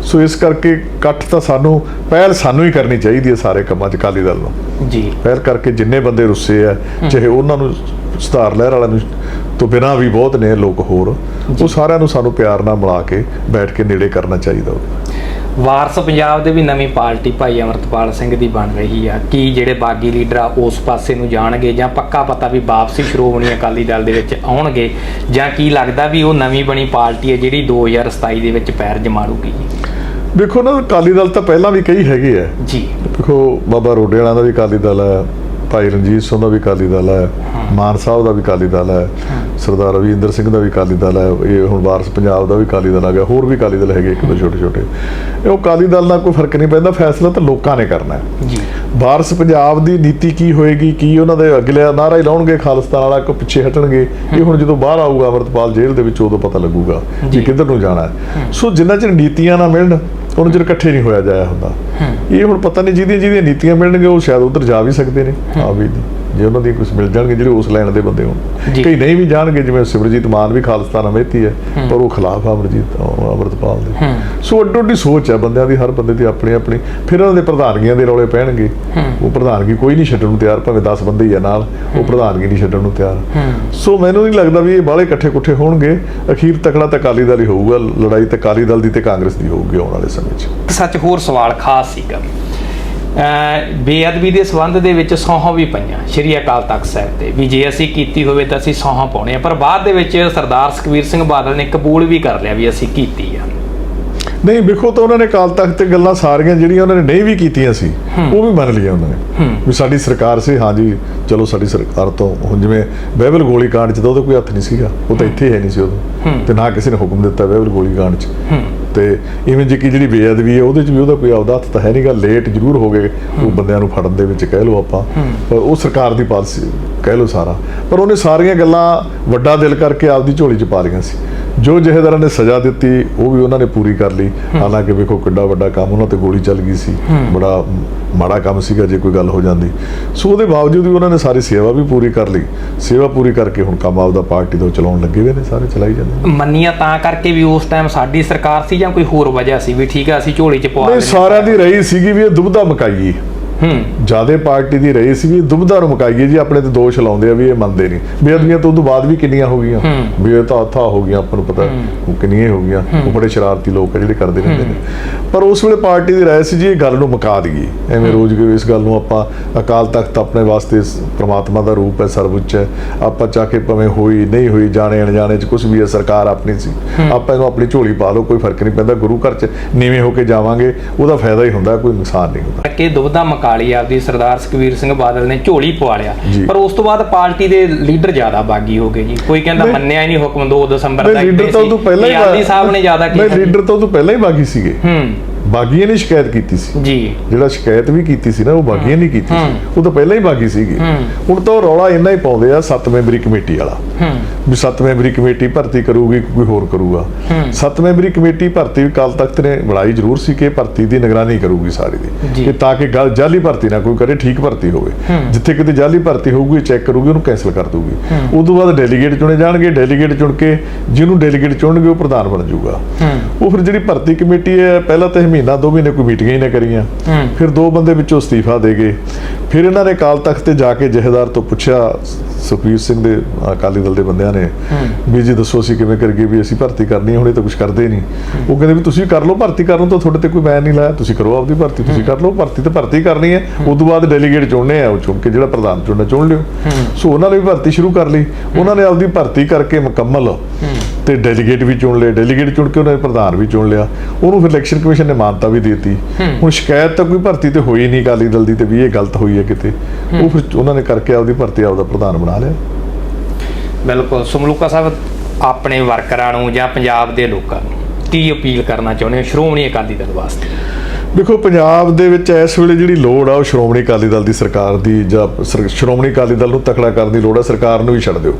ਸੋ ਇਸ ਕਰਕੇ ਇਕੱਠ ਤਾਂ ਸਾਨੂੰ ਪਹਿਲ ਸਾਨੂੰ ਹੀ ਕਰਨੀ ਚਾਹੀਦੀ ਹੈ ਸਾਰੇ ਕੰਮਾਂ 'ਚ ਅਕਾਲੀ ਦਲ ਨੂੰ। ਜੀ। ਪਹਿਲ ਕਰਕੇ ਜਿੰਨੇ ਬੰਦੇ ਰੁੱਸੇ ਆ ਚਾਹੇ ਉਹਨਾਂ ਨੂੰ ਸਤਾਰ ਲਹਿਰ ਵਾਲਿਆਂ ਨੂੰ ਤੋਂ ਬਿਨਾਂ ਵੀ ਬਹੁਤ ਨੇ ਲੋਕ ਹੋਰ। ਉਹ ਸਾਰਿਆਂ ਨੂੰ ਸਾਨੂੰ ਪਿਆਰ ਨਾਲ ਮਿਲਾ ਕੇ ਬੈਠ ਕੇ ਨੇੜੇ ਕਰਨਾ ਚਾਹੀਦਾ ਵਾਰਸ ਪੰਜਾਬ ਦੇ ਵੀ ਨਵੀਂ ਪਾਰਟੀ ਭਾਈ ਅਮਰਤਪਾਲ ਸਿੰਘ ਦੀ ਬਣ ਰਹੀ ਆ। ਕੀ ਜਿਹੜੇ ਬਾਗੀ ਲੀਡਰ ਆ ਉਸ ਪਾਸੇ ਨੂੰ ਜਾਣਗੇ ਜਾਂ ਪੱਕਾ ਪਤਾ ਵੀ ਵਾਪਸੀ ਸ਼੍ਰੋਮਣੀ ਅਕਾਲੀ ਦਲ ਦੇ ਵਿੱਚ ਆਉਣਗੇ? ਜਾਂ ਕੀ ਲੱਗਦਾ ਵੀ ਉਹ ਨਵੀਂ ਬਣੀ ਪਾਰਟੀ ਹੈ ਜਿਹੜੀ 2027 ਦੇ ਵਿੱਚ ਪੈਰ ਜਮਾੜੂਗੀ? ਦੇਖੋ ਨਾ ਅਕਾਲੀ ਦਲ ਤਾਂ ਪਹਿਲਾਂ ਵੀ ਕਈ ਹੈਗੇ ਆ। ਜੀ। ਦੇਖੋ ਬਾਬਾ ਰੋਡੇ ਵਾਲਾ ਦਾ ਵੀ ਅਕਾਲੀ ਦਲ ਹੈ ਭਾਈ ਰਣਜੀਤ ਸਿੰਘ ਦਾ ਵੀ ਅਕਾਲੀ ਦਲ ਹੈ ਮਾਨ ਸਾਹਿਬ ਦਾ ਵੀ ਅਕਾਲੀ ਦਲ ਹੈ ਸਰਦਾਰ ਰਵਿੰਦਰ ਸਿੰਘ ਦਾ ਵੀ ਅਕਾਲੀ ਦਲ ਹੈ ਇਹ ਹੁਣ ਵਾਰਸ ਪੰਜਾਬ ਦਾ ਵੀ ਅਕਾਲੀ ਦਲ ਆ ਗਿਆ ਹੋਰ ਵੀ ਅਕਾਲੀ ਦਲ ਹੈਗੇ ਇੱਕ ਦੋ ਛੋਟੇ ਛੋਟੇ। ਇਹ ਉਹ ਅਕਾਲੀ ਦਲ ਨਾਲ ਕੋਈ ਫ਼ਰਕ ਨਹੀਂ ਪੈਂਦਾ ਫੈਸਲਾ ਤਾਂ ਲੋਕਾਂ ਨੇ ਕਰਨਾ ਹੈ। ਜੀ। ਵਾਰਸ ਪੰਜਾਬ ਦੀ ਨੀਤੀ ਕੀ ਹੋਏਗੀ ਕੀ ਉਹਨਾਂ ਦੇ ਅਗਲੇ ਨਾਰਾ ਹੀ ਲਾਉਣਗੇ ਖਾਲਿਸਤਾਨ ਵਾਲਾ ਕੋ ਪਿੱਛੇ ਹਟਣਗੇ ਇਹ ਹੁਣ ਜਦੋਂ ਬਾਹਰ ਆਊਗਾ ਅਮਰਤਪਾਲ ਜੇਲ੍ਹ ਦੇ ਵਿੱਚ ਉਦੋਂ ਪਤਾ ਲੱਗੂਗਾ। ਕਿ ਕਿੱਧਰ ਨੂੰ ਜਾਣਾ ਹੈ। ਸੋ ਜਿੰਨਾ ਚਿਰ ਨੀਤੀਆਂ ਨਾ ਮਿਲਣ ਉਹਨਾਂ ਚਿਰ ਇਕੱਠੇ ਨਹੀਂ ਹੋਇਆ ਜਾਇਆ ਹੁੰਦਾ। ਇਹ ਹੁਣ ਪਤਾ ਨਹੀਂ ਜਿਹਦੀਆਂ ਜਿਹਦੀਆਂ ਨੀਤੀਆਂ ਮਿਲਣਗੇ ਉਹ ਸ਼ਾਇਦ ਉਧਰ ਜਾ ਵੀ ਸਕਦੇ ਨੇ। ਆ ਵੀ ਨਹੀਂ ਜੇ ਉਹਨਾਂ ਦੀ ਕੁਝ ਮਿਲ ਜਾਣਗੇ ਜਿਹੜੇ ਉਸ ਲੈਣ ਦੇ ਬੰਦੇ ਹੋਣ। ਕਈ ਨਹੀਂ ਵੀ ਜਾਣਗੇ ਜਿਵੇਂ ਸਿਮਰਜੀਤ ਮਾਨ ਵੀ ਖਾਲਿਸਤਾਨ ਅਮੇਤੀ ਹੈ ਪਰ ਉਹ ਖਿਲਾਫ ਆ ਅਮਰਜੀਤ ਅਮਰਤਪਾਲ ਦੇ। ਸੋ ਅੱਡੋ ਅੱਡੀ ਸੋਚ ਹੈ ਬੰਦਿਆਂ ਦੀ ਹਰ ਬੰਦੇ ਦੀ ਆਪਣੀ ਆਪਣੀ। ਫਿਰ ਉਹਨਾਂ ਦੇ ਪ੍ਰਧਾਨਗੀਆਂ ਦੇ ਰੌਲੇ ਪੈਣਗੇ। ਉਹ ਪ੍ਰਧਾਨਗੀ ਕੋਈ ਨਹੀਂ ਛੱਡਣ ਨੂੰ ਤਿਆਰ ਭਾਵੇਂ 10 ਬੰਦੇ ਹੀ ਆ ਨਾਲ ਉਹ ਪ੍ਰਧਾਨਗੀ ਨਹੀਂ ਛੱਡਣ ਨੂੰ ਤਿਆਰ। ਸੋ ਮੈਨੂੰ ਨਹੀਂ ਲੱਗਦਾ ਵੀ ਇਹ ਬਾਹਲੇ ਇਕੱਠੇ ਕੁੱਠੇ ਹੋਣਗੇ। ਅਖੀਰ ਤਕੜਾ ਤਾਂ ਅਕਾਲੀ ਦਲ ਹੀ ਹੋਊਗਾ ਲੜਾਈ ਤਾਂ ਅਕਾਲੀ ਦਲ ਦੀ ਤੇ ਕਾਂਗਰਸ ਦੀ ਹੋਊਗੀ ਆਉਣ ਵਾਲੇ ਸਮੇਂ 'ਚ। ਸੱਚ ਹੋਰ ਸਵਾਲ ਖਾਸ ਸੀਗਾ। ਬੇਅਦਬੀ ਦੇ ਸੰਬੰਧ ਦੇ ਵਿੱਚ ਸੌਹਾਂ ਵੀ ਪਈਆਂ ਸ਼੍ਰੀ ਅਕਾਲ ਤਖਤ ਸਾਹਿਬ ਤੇ। ਵੀ ਜੇ ਅਸੀਂ ਕੀਤੀ ਹੋਵੇ ਤਾਂ ਅਸੀਂ ਸੌਹਾਂ ਪਾਉਣੇ ਆ। ਪਰ ਬਾਅਦ ਦੇ ਵਿੱਚ ਸਰਦਾਰ ਸੁਖਬੀਰ ਸਿੰਘ ਬਾਦਲ ਨੇ ਕਬੂਲ ਵੀ ਕਰ ਲਿਆ ਵੀ ਅਸੀਂ ਕੀਤੀ ਆ। ਨਹੀਂ ਵੇਖੋ ਤਾਂ ਉਹਨਾਂ ਨੇ ਕਾਲ ਤਖਤ ਤੇ ਗੱਲਾਂ ਸਾਰੀਆਂ ਜਿਹੜੀਆਂ ਉਹਨਾਂ ਨੇ ਨਹੀਂ ਵੀ ਕੀਤੀਆਂ ਸੀ ਉਹ ਵੀ ਮੰਨ ਲਈਆਂ ਉਹਨਾਂ ਨੇ। ਵੀ ਸਾਡੀ ਸਰਕਾਰ ਸੀ ਹਾਂਜੀ ਚਲੋ ਸਾਡੀ ਸਰਕਾਰ ਤੋਂ ਹੁਣ ਜਿਵੇਂ ਬਹਿਬਲ ਗੋਲੀ ਕਾਂਡ 'ਚ ਤਾਂ ਉਹਦਾ ਕੋਈ ਹੱਥ ਨਹੀਂ ਸੀਗਾ ਉਹ ਤਾਂ ਇੱਥੇ ਹੈ ਨਹੀਂ ਸੀ ਉਦੋਂ। ਤੇ ਨਾ ਕਿਸੇ ਨੇ ਹੁਕਮ ਦਿੱਤਾ ਬਹਿਬਲ ਗੋਲੀ ਕਾਂਡ 'ਚ। ਤੇ ਇਵੇਂ ਜੀ ਕਿ ਜਿਹੜੀ ਬੇਅਦਬੀ ਹੈ ਉਹਦੇ 'ਚ ਵੀ ਉਹਦਾ ਕੋਈ ਆਪਦਾ ਹੱਥ ਤਾਂ ਹੈ ਨਹੀਂਗਾ ਲੇਟ ਜ਼ਰੂਰ ਹੋ ਗਏ ਉਹ ਬੰਦਿਆਂ ਨੂੰ ਫੜਨ ਦੇ ਵਿੱਚ ਕਹਿ ਲਓ ਆਪਾਂ। ਪਰ ਉਹ ਸਰਕਾਰ ਦੀ ਪਾਲਿਸੀ ਕਹਿ ਲਓ ਸਾਰਾ। ਪਰ ਉਹਨੇ ਸਾਰੀਆਂ ਗੱਲਾਂ ਵੱਡਾ ਦਿਲ ਕਰਕੇ ਆਪਦੀ ਝੋਲੀ 'ਚ ਪਾ ਲਈਆਂ ਸੀ। ਜੋ ਜਹੇਦਾਰਾਂ ਨੇ ਸਜ਼ਾ ਦਿੱਤੀ ਉਹ ਵੀ ਉਹਨਾਂ ਨੇ ਪੂਰੀ ਕਰ ਲਈ। ਹਾਲਾਂਕਿ ਵੇਖੋ ਕਿੱਡਾ ਵੱਡਾ ਕੰਮ ਉਹਨਾਂ ਤੇ ਗੋਲੀ ਚੱਲ ਗਈ ਸੀ। ਬੜਾ ਮਾੜਾ ਕੰਮ ਸੀਗਾ ਜੇ ਕੋਈ ਗੱਲ ਹੋ ਜਾਂਦੀ। ਸੋ ਉਹਦੇ ਬਾਵਜੂਦ ਵੀ ਉਹਨਾਂ ਨੇ ਸਾਰੀ ਸੇਵਾ ਵੀ ਪੂਰੀ ਕਰ ਲਈ। ਸੇਵਾ ਪੂਰੀ ਕਰਕੇ ਹੁਣ ਕੰਮ ਆਪਦਾ ਪਾਰਟੀ ਦਾ ਚਲਾਉਣ ਲੱਗੇ ਹੋਏ ਨੇ ਸਾਰੇ ਚਲਾਈ ਜਾਂਦੇ। ਮੰਨੀਆਂ ਤਾਂ ਕਰਕੇ ਵੀ ਉਸ ਟਾਈਮ ਸਾਡੀ ਸਰਕਾਰ ਸੀ ਜਾਂ ਕੋਈ ਹੋਰ ਵਜ੍ਹਾ ਸੀ ਵੀ ਠੀਕ ਆ ਅਸੀਂ ਝੋਲੀ 'ਚ ਪਵਾ ਨਹੀਂ ਸਾਰਿਆਂ ਦੀ ਰਹੀ ਸੀਗੀ ਵੀ ਇਹ ਦੁਬਦਾ ਮਕਾਈਏ। ਹੂੰ। ਜਿਆਦੇ ਪਾਰਟੀ ਦੀ ਰਹੀ ਸੀ ਵੀ ਇਹ ਦੁਬਦਾ ਨੂੰ ਮਕਾਈਏ ਜੀ ਆਪਣੇ ਤੇ ਦੋਸ਼ ਲਾਉਂਦੇ ਆ ਵੀ ਇਹ ਮੰਨਦੇ ਨਹੀਂ। ਬੇਅਦਬੀਆਂ ਤੋਂ ਉਦੋਂ ਬਾਅਦ ਵੀ ਕਿੰਨੀਆਂ ਹੋ ਗਈਆਂ। ਵੀ ਇਹ ਤਾਂ ਹੋ ਗਈਆਂ ਆਪਾਂ ਨੂੰ ਪਤਾ ਉਹ ਕਿੰਨੀਆਂ ਹੀ ਗਈਆਂ। ਉਹ ਬੜੇ ਸ਼ਰਾਰਤੀ ਲੋਕ ਆ ਜਿਹੜੇ ਕਰਦੇ ਰਹਿੰਦੇ ਨੇ। ਪਰ ਉਸ ਵੇਲੇ ਪਾਰਟੀ ਦੀ ਰਾਏ ਸੀ ਜੀ ਇਹ ਗੱਲ ਨੂੰ ਮੁਕਾ ਦਈਏ ਐਵੇਂ ਰੋਜ਼ ਕੋਈ ਇਸ ਗੱਲ ਨੂੰ ਆਪਾਂ ਅਕਾਲ ਤਖਤ ਆਪਣੇ ਵਾਸਤੇ ਪ੍ਰਮਾਤਮਾ ਦਾ ਰੂਪ ਹੈ ਸਰਵਉੱਚ ਹੈ। ਆਪਾਂ ਚਾਹ ਕੇ ਭਾਵੇਂ ਹੋਈ ਨਹੀਂ ਹੋਈ ਜਾਣੇ ਅਣਜਾਣੇ ਚ ਕੁਝ ਵੀ ਹੈ ਸਰਕਾਰ ਆਪਣੀ ਸੀ। ਆਪਾਂ ਇਹਨੂੰ ਆਪਣੀ ਝੋਲੀ ਪਾ ਲਓ ਕੋਈ ਫ਼ਰਕ ਨਹੀਂ ਪੈਂਦਾ। ਗੁਰੂ ਘਰ ਚ ਨੀਵੇਂ ਹੋ ਕੇ ਜਾਵਾਂਗੇ ਉਹਦਾ ਫਾਇਦਾ ਹੀ ਹੁੰਦਾ ਕੋਈ ਨੁਕਸਾਨ ਨਹੀਂ ਹੁੰਦਾ। ਕਿ ਦੁਬਦਾ ਮਕਾਲੀ ਆਪਦੀ ਸਰਦਾਰ ਸੁਖਬੀਰ ਸਿੰਘ ਬਾਦਲ ਨੇ ਝੋਲੀ ਪਵਾ ਲਿਆ। ਪਰ ਉਸ ਤੋਂ ਬਾਅਦ ਪਾਰਟੀ ਦੇ ਲੀਡਰ ਜ਼ਿਆਦਾ ਬਾਗੀ ਹੋ ਗਏ ਜੀ। ਕੋਈ ਕਹਿੰਦਾ। ਮੰਨਿਆ ਹੀ ਨਹੀਂ ਹੁਕਮ 2 ਦਸੰਬਰ ਦਾ ਲੀਡਰ ਤਾਂ ਉਦੋਂ ਪਹਿਲਾਂ ਹੀ ਆਲੀ ਸਾਹਿਬ ਨੇ ਜ਼ਿਆਦਾ ਕੀਤਾ ਲੀਡਰ ਤਾਂ ਉਦੋਂ ਪਹਿਲਾਂ ਹੀ ਬਾਗੀ ਸੀਗੇ। ਹੂੰ। ਬਾਗੀਆਂ ਨੇ ਸ਼ਿਕਾਇਤ ਕੀਤੀ ਸੀ। ਜੀ। ਜਿਹੜਾ ਸ਼ਿਕਾਇਤ ਵੀ ਕੀਤੀ ਸੀ ਨਾ ਉਹ ਬਾਗੀਆਂ ਨਹੀਂ ਕੀਤੀ ਸੀ। ਉਹ ਤਾਂ ਪਹਿਲਾਂ ਹੀ ਬਾਗੀ ਸੀਗੀ। ਹੁਣ ਤਾਂ ਰੌਲਾ ਇੰਨਾ ਹੀ ਪਾਉਂਦੇ ਆ ਸੱਤ ਮੈਂਬਰੀ ਕਮੇਟੀ ਵਾਲਾ। ਵੀ ਸੱਤ ਮੈਂਬਰੀ ਕਮੇਟੀ ਭਰਤੀ ਕਰੂਗੀ ਕੋਈ ਹੋਰ ਕਰੂਗਾ। ਸੱਤ ਮੈਂਬਰੀ ਕਮੇਟੀ ਭਰਤੀ ਕਾਲ ਤਖਤ ਨੇ ਬਣਾਈ ਜ਼ਰੂਰ ਸੀ ਕਿ ਭਰਤੀ ਦੀ ਨਿਗਰਾਨੀ ਕਰੂਗੀ ਸਾਰੀ। ਦੀ। ਕਿ ਤਾਂ ਕਿ ਗੱਲ ਜਾਲੀ ਭਰਤੀ ਨਾ ਕੋਈ ਕਰੇ ਠੀਕ ਭਰਤੀ ਹੋਵੇ। ਜਿੱਥੇ ਕਿਤੇ ਜਾਲੀ ਭਰਤੀ ਹੋਊਗੀ ਚੈੱਕ ਕਰੂਗੀ ਉਹਨੂੰ ਕੈਨਸਲ ਕਰ ਦੂਗੀ ਉਸ ਤੋਂ ਬਾਅਦ ਡੈਲੀਗੇਟ ਚੁਣੇ ਜਾਣਗੇ ਡੈਲੀਗੇਟ ਚੁਣ ਕੇ ਜਿਹਨੂੰ ਡੈਲੀਗੇਟ ਚੁਣਨਗੇ ਉਹ ਪ੍ਰਧਾਨ ਬਣ ਜਾਊਗਾ। ਉਹ ਫਿਰ ਜਿਹੜੀ ਭਰਤੀ ਕਮੇਟੀ ਹੈ ਪਹਿਲਾਂ ਤਾਂ ਮਹੀਨਾ ਦੋ ਮਹੀਨੇ ਕੋਈ ਮੀਟਿੰਗਾਂ ਹੀ ਨਾ ਕਰੀਆਂ। ਫਿਰ ਦੋ ਬੰਦੇ ਵਿੱਚੋਂ ਅਸਤੀਫਾ ਦੇ ਗਏ। ਫਿਰ ਇਹਨਾਂ ਨੇ ਕਾਲ ਤਖਤ ਤੇ ਜਾ ਕੇ ਜਹੇਦਾਰ ਤੋਂ ਪੁੱਛਿਆ ਸੁਖਬੀਰ ਸਿੰਘ ਦੇ ਅਕਾਲੀ ਦਲ ਦੇ ਬੰਦਿਆਂ ਨੇ ਵੀ ਜੀ ਦੱਸੋ ਅਸੀਂ ਕਿਵੇਂ ਕਰੀਏ ਵੀ ਅਸੀਂ ਭਰਤੀ ਕਰਨੀ ਹੈ, ਹੁਣ ਤਾਂ ਕੁਝ ਕਰਦੇ ਨਹੀਂ। ਉਹ ਕਹਿੰਦੇ ਵੀ ਤੁਸੀਂ ਕਰ ਲਓ, ਭਰਤੀ ਕਰਨ ਤੋਂ ਤੁਹਾਡੇ ਤੇ ਕੋਈ ਬੈਨ ਨਹੀਂ ਲਾਇਆ। ਤੁਸੀਂ ਕਰੋ ਆਪਦੀ ਭਰਤੀ, ਤੁਸੀਂ ਕਰ ਲਓ, ਭਰਤੀ ਤੇ ਭਰਤੀ ਕਰਨੀ ਹੈ। ਉਸ ਤੋਂ ਬਾਅਦ ਡੈਲੀਗੇਟ ਚੁਣਨੇ ਆ ਉਹ ਚੁਣ ਕੇ, ਜਿਹੜਾ ਪ੍ਰਧਾਨ ਚੁਣਨਾ ਚੁਣ ਲਿਓ। ਸੋ ਉਹਨਾਂ ਨੇ ਵੀ ਭਰਤੀ ਸ਼ੁਰੂ ਕਰ ਲਈ। ਉਹਨਾਂ ਨੇ ਆਪਦੀ ਭਰਤੀ ਕਰਕੇ ਮੁਕੰਮਲ ਤੇ ਡੈਲੀਗੇਟ ਵੀ ਚੁਣ ਲਏ। ਡੈਲੀਗੇਟ ਚੁਣ ਕੇ ਉਹਨਾਂ ਨੇ ਪ੍ਰਧਾਨ ਵੀ ਚੁਣ ਲਿਆ। ਉਹਨੂੰ ਫਿਰ ਇਲੈਕਸ਼ਨ ਕਮਿਸ਼ਨ ਨੇ ਮਾਨਤਾ ਵੀ ਦਿੱਤੀ। ਹੁਣ ਸ਼ਿਕਾਇਤ ਤਾਂ ਕੋਈ ਭਰਤੀ ਤੇ ਹੋਈ ਨਹੀਂ ਅਕਾਲੀ ਦਲ ਦੀ ਤੇ ਵੀ ਇਹ ਗਲਤ ਹੋਈ ਹੈ ਕਿਤੇ। ਉਹ ਫਿਰ ਉਹਨਾਂ ਨੇ ਕਰਕੇ ਆਪਦੀ ਭਰਤੀ ਆਪਦਾ ਪ੍ਰਧਾਨ ਬਣਾ ਲਿਆ। ਬਿਲਕੁਲ। ਸਮਲੂਕਾ ਸਾਹਿਬ ਆਪਣੇ ਵਰਕਰਾਂ ਨੂੰ ਜਾਂ ਪੰਜਾਬ ਦੇ ਲੋਕਾਂ ਨੂੰ ਕੀ ਅਪੀਲ ਕਰਨਾ ਚਾਹੁੰਦੇ ਹੋ ਸ਼੍ਰੋਮਣੀ ਅਕਾਲੀ ਦਲ ਵਾਸਤੇ? ਦੇਖੋ ਪੰਜਾਬ ਦੇ ਵਿੱਚ ਇਸ ਵੇਲੇ ਜਿਹੜੀ ਲੋੜ ਆ ਉਹ ਸ਼੍ਰੋਮਣੀ ਅਕਾਲੀ ਦਲ ਦੀ ਸਰਕਾਰ ਦੀ ਜਾਂ ਸਰ- ਸ਼੍ਰੋਮਣੀ ਅਕਾਲੀ ਦਲ ਨੂੰ ਤਕੜਾ ਕਰਨ ਦੀ ਲੋੜ ਆ ਸਰਕਾਰ ਨੂੰ ਵੀ ਛੱਡ ਦਿਓ।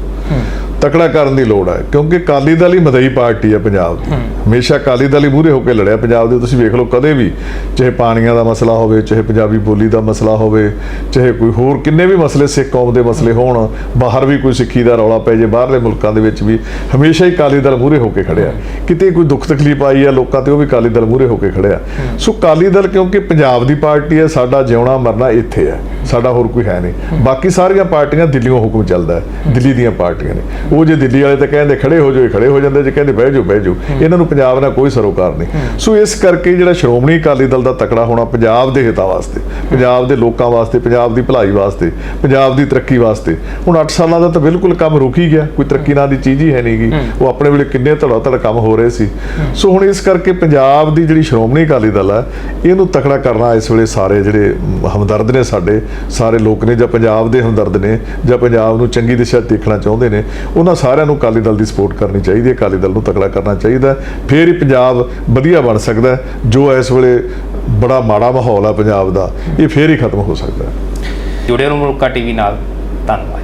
ਤਕੜਾ ਕਰਨ ਦੀ ਲੋੜ ਹੈ ਕਿਉਂਕਿ ਅਕਾਲੀ ਦਲ ਹੀ ਮਦਈ ਪਾਰਟੀ ਹੈ ਪੰਜਾਬ ਦੀ। ਹਮੇਸ਼ਾ ਅਕਾਲੀ ਦਲ ਹੀ ਮੂਹਰੇ ਹੋ ਕੇ ਲੜਿਆ ਪੰਜਾਬ ਦੇ, ਤੁਸੀਂ ਵੇਖ ਲਓ ਕਦੇ ਵੀ, ਚਾਹੇ ਪਾਣੀਆਂ ਦਾ ਮਸਲਾ ਹੋਵੇ, ਚਾਹੇ ਪੰਜਾਬੀ ਬੋਲੀ ਦਾ ਮਸਲਾ ਹੋਵੇ, ਚਾਹੇ ਕੋਈ ਹੋਰ ਕਿੰਨੇ ਵੀ ਮਸਲੇ ਸਿੱਖ ਕੌਮ ਦੇ ਮਸਲੇ ਹੋਣ, ਬਾਹਰ ਵੀ ਕੋਈ ਸਿੱਖੀ ਦਾ ਰੌਲਾ ਪੈ ਜੇ, ਬਾਹਰਲੇ ਮੁਲਕਾਂ ਦੇ ਵਿੱਚ ਵੀ, ਹਮੇਸ਼ਾ ਹੀ ਅਕਾਲੀ ਦਲ ਮੂਹਰੇ ਹੋ ਕੇ ਖੜਿਆ। ਕਿਤੇ ਕੋਈ ਦੁੱਖ ਤਕਲੀਫ ਆਈ ਹੈ ਲੋਕਾਂ ਤੇ, ਉਹ ਵੀ ਅਕਾਲੀ ਦਲ ਮੂਹਰੇ ਹੋ ਕੇ ਖੜਿਆ। ਸੋ ਅਕਾਲੀ ਦਲ ਕਿਉਂਕਿ ਪੰਜਾਬ ਦੀ ਪਾਰਟੀ ਹੈ ਸਾਡਾ ਜਿਉਣਾ ਮਰਨਾ ਇੱਥੇ ਹੈ ਸਾਡਾ ਹੋਰ ਕੋਈ ਹੈ ਨਹੀਂ। ਬਾਕੀ ਸਾਰੀਆਂ ਪਾਰਟੀਆਂ ਦਿੱਲੀੋਂ ਹੁਕਮ ਚੱਲਦਾ ਹੈ, ਦਿੱਲੀ ਦੀਆਂ ਪਾਰਟੀਆਂ ਨੇ। ਉਹ ਜੇ ਦਿੱਲੀ ਵਾਲੇ ਤਾਂ ਕਹਿੰਦੇ ਖੜੇ ਹੋ ਜਾਓ ਖੜੇ ਹੋ ਜਾਂਦੇ ਜੇ ਕਹਿੰਦੇ ਬਹਿ ਜਾਓ ਬਹਿ ਜਾਓ। ਇਹਨਾਂ ਨੂੰ ਪੰਜਾਬ ਨਾਲ ਕੋਈ ਸਰੋਕਾਰ ਨਹੀਂ। ਸੋ ਇਸ ਕਰਕੇ ਜਿਹੜਾ ਸ਼੍ਰੋਮਣੀ ਅਕਾਲੀ ਦਲ ਦਾ ਤਕੜਾ ਹੋਣਾ ਪੰਜਾਬ ਦੇ ਹਿੱਤਾਂ ਵਾਸਤੇ ਪੰਜਾਬ ਦੇ ਲੋਕਾਂ ਵਾਸਤੇ ਪੰਜਾਬ ਦੀ ਭਲਾਈ ਵਾਸਤੇ ਪੰਜਾਬ ਦੀ ਤਰੱਕੀ ਵਾਸਤੇ ਹੁਣ 8 ਸਾਲਾਂ ਦਾ ਤਾਂ ਬਿਲਕੁਲ ਕੰਮ ਰੁਕ ਹੀ ਗਿਆ। ਕੋਈ ਤਰੱਕੀ ਨਾਂ ਦੀ ਚੀਜ਼ ਹੀ ਹੈ ਨਹੀਂਗੀ ਉਹ ਆਪਣੇ ਵੇਲੇ ਕਿੰਨੇ ਧੜਾ ਧੜ ਕੰਮ ਹੋ ਰਹੇ ਸੀ। ਸੋ ਹੁਣ ਇਸ ਕਰਕੇ ਪੰਜਾਬ ਦੀ ਜਿਹੜੀ ਸ਼੍ਰੋਮਣੀ ਅਕਾਲੀ ਦਲ ਹੈ ਇਹਨੂੰ ਤਕੜਾ ਕਰਨਾ ਇਸ ਵੇਲੇ ਸਾਰੇ ਜਿਹੜੇ ਹਮਦਰਦ ਨੇ ਸਾਡੇ ਸਾਰੇ ਲੋਕ ਨੇ ਜਾਂ ਪੰਜਾਬ ਦੇ ਹਮਦਰਦ ਨੇ ਜਾਂ ਪੰਜਾਬ ਨੂੰ ਚੰਗੀ ਦਿਸ਼ਾ ਦੇਖਣਾ ਚਾਹੁੰਦੇ ਨੇ ਉਹਨਾਂ ਸਾਰਿਆਂ ਨੂੰ ਅਕਾਲੀ ਦਲ ਦੀ ਸਪੋਰਟ ਕਰਨੀ ਚਾਹੀਦੀ ਹੈ, ਅਕਾਲੀ ਦਲ ਨੂੰ ਤਕੜਾ ਕਰਨਾ ਚਾਹੀਦਾ ਹੈ। ਫੇਰ ਹੀ ਪੰਜਾਬ ਵਧੀਆ ਬਣ ਸਕਦਾ ਜੋ ਇਸ ਵੇਲੇ ਬੜਾ ਮਾੜਾ ਮਾਹੌਲ ਆ ਪੰਜਾਬ ਦਾ, ਇਹ ਫੇਰ ਹੀ ਖਤਮ ਹੋ ਸਕਦਾ ਜੁੜੇ ਰਹੋ ਮੁਲਕਾ ਟੀਵੀ ਨਾਲ, ਧੰਨਵਾਦ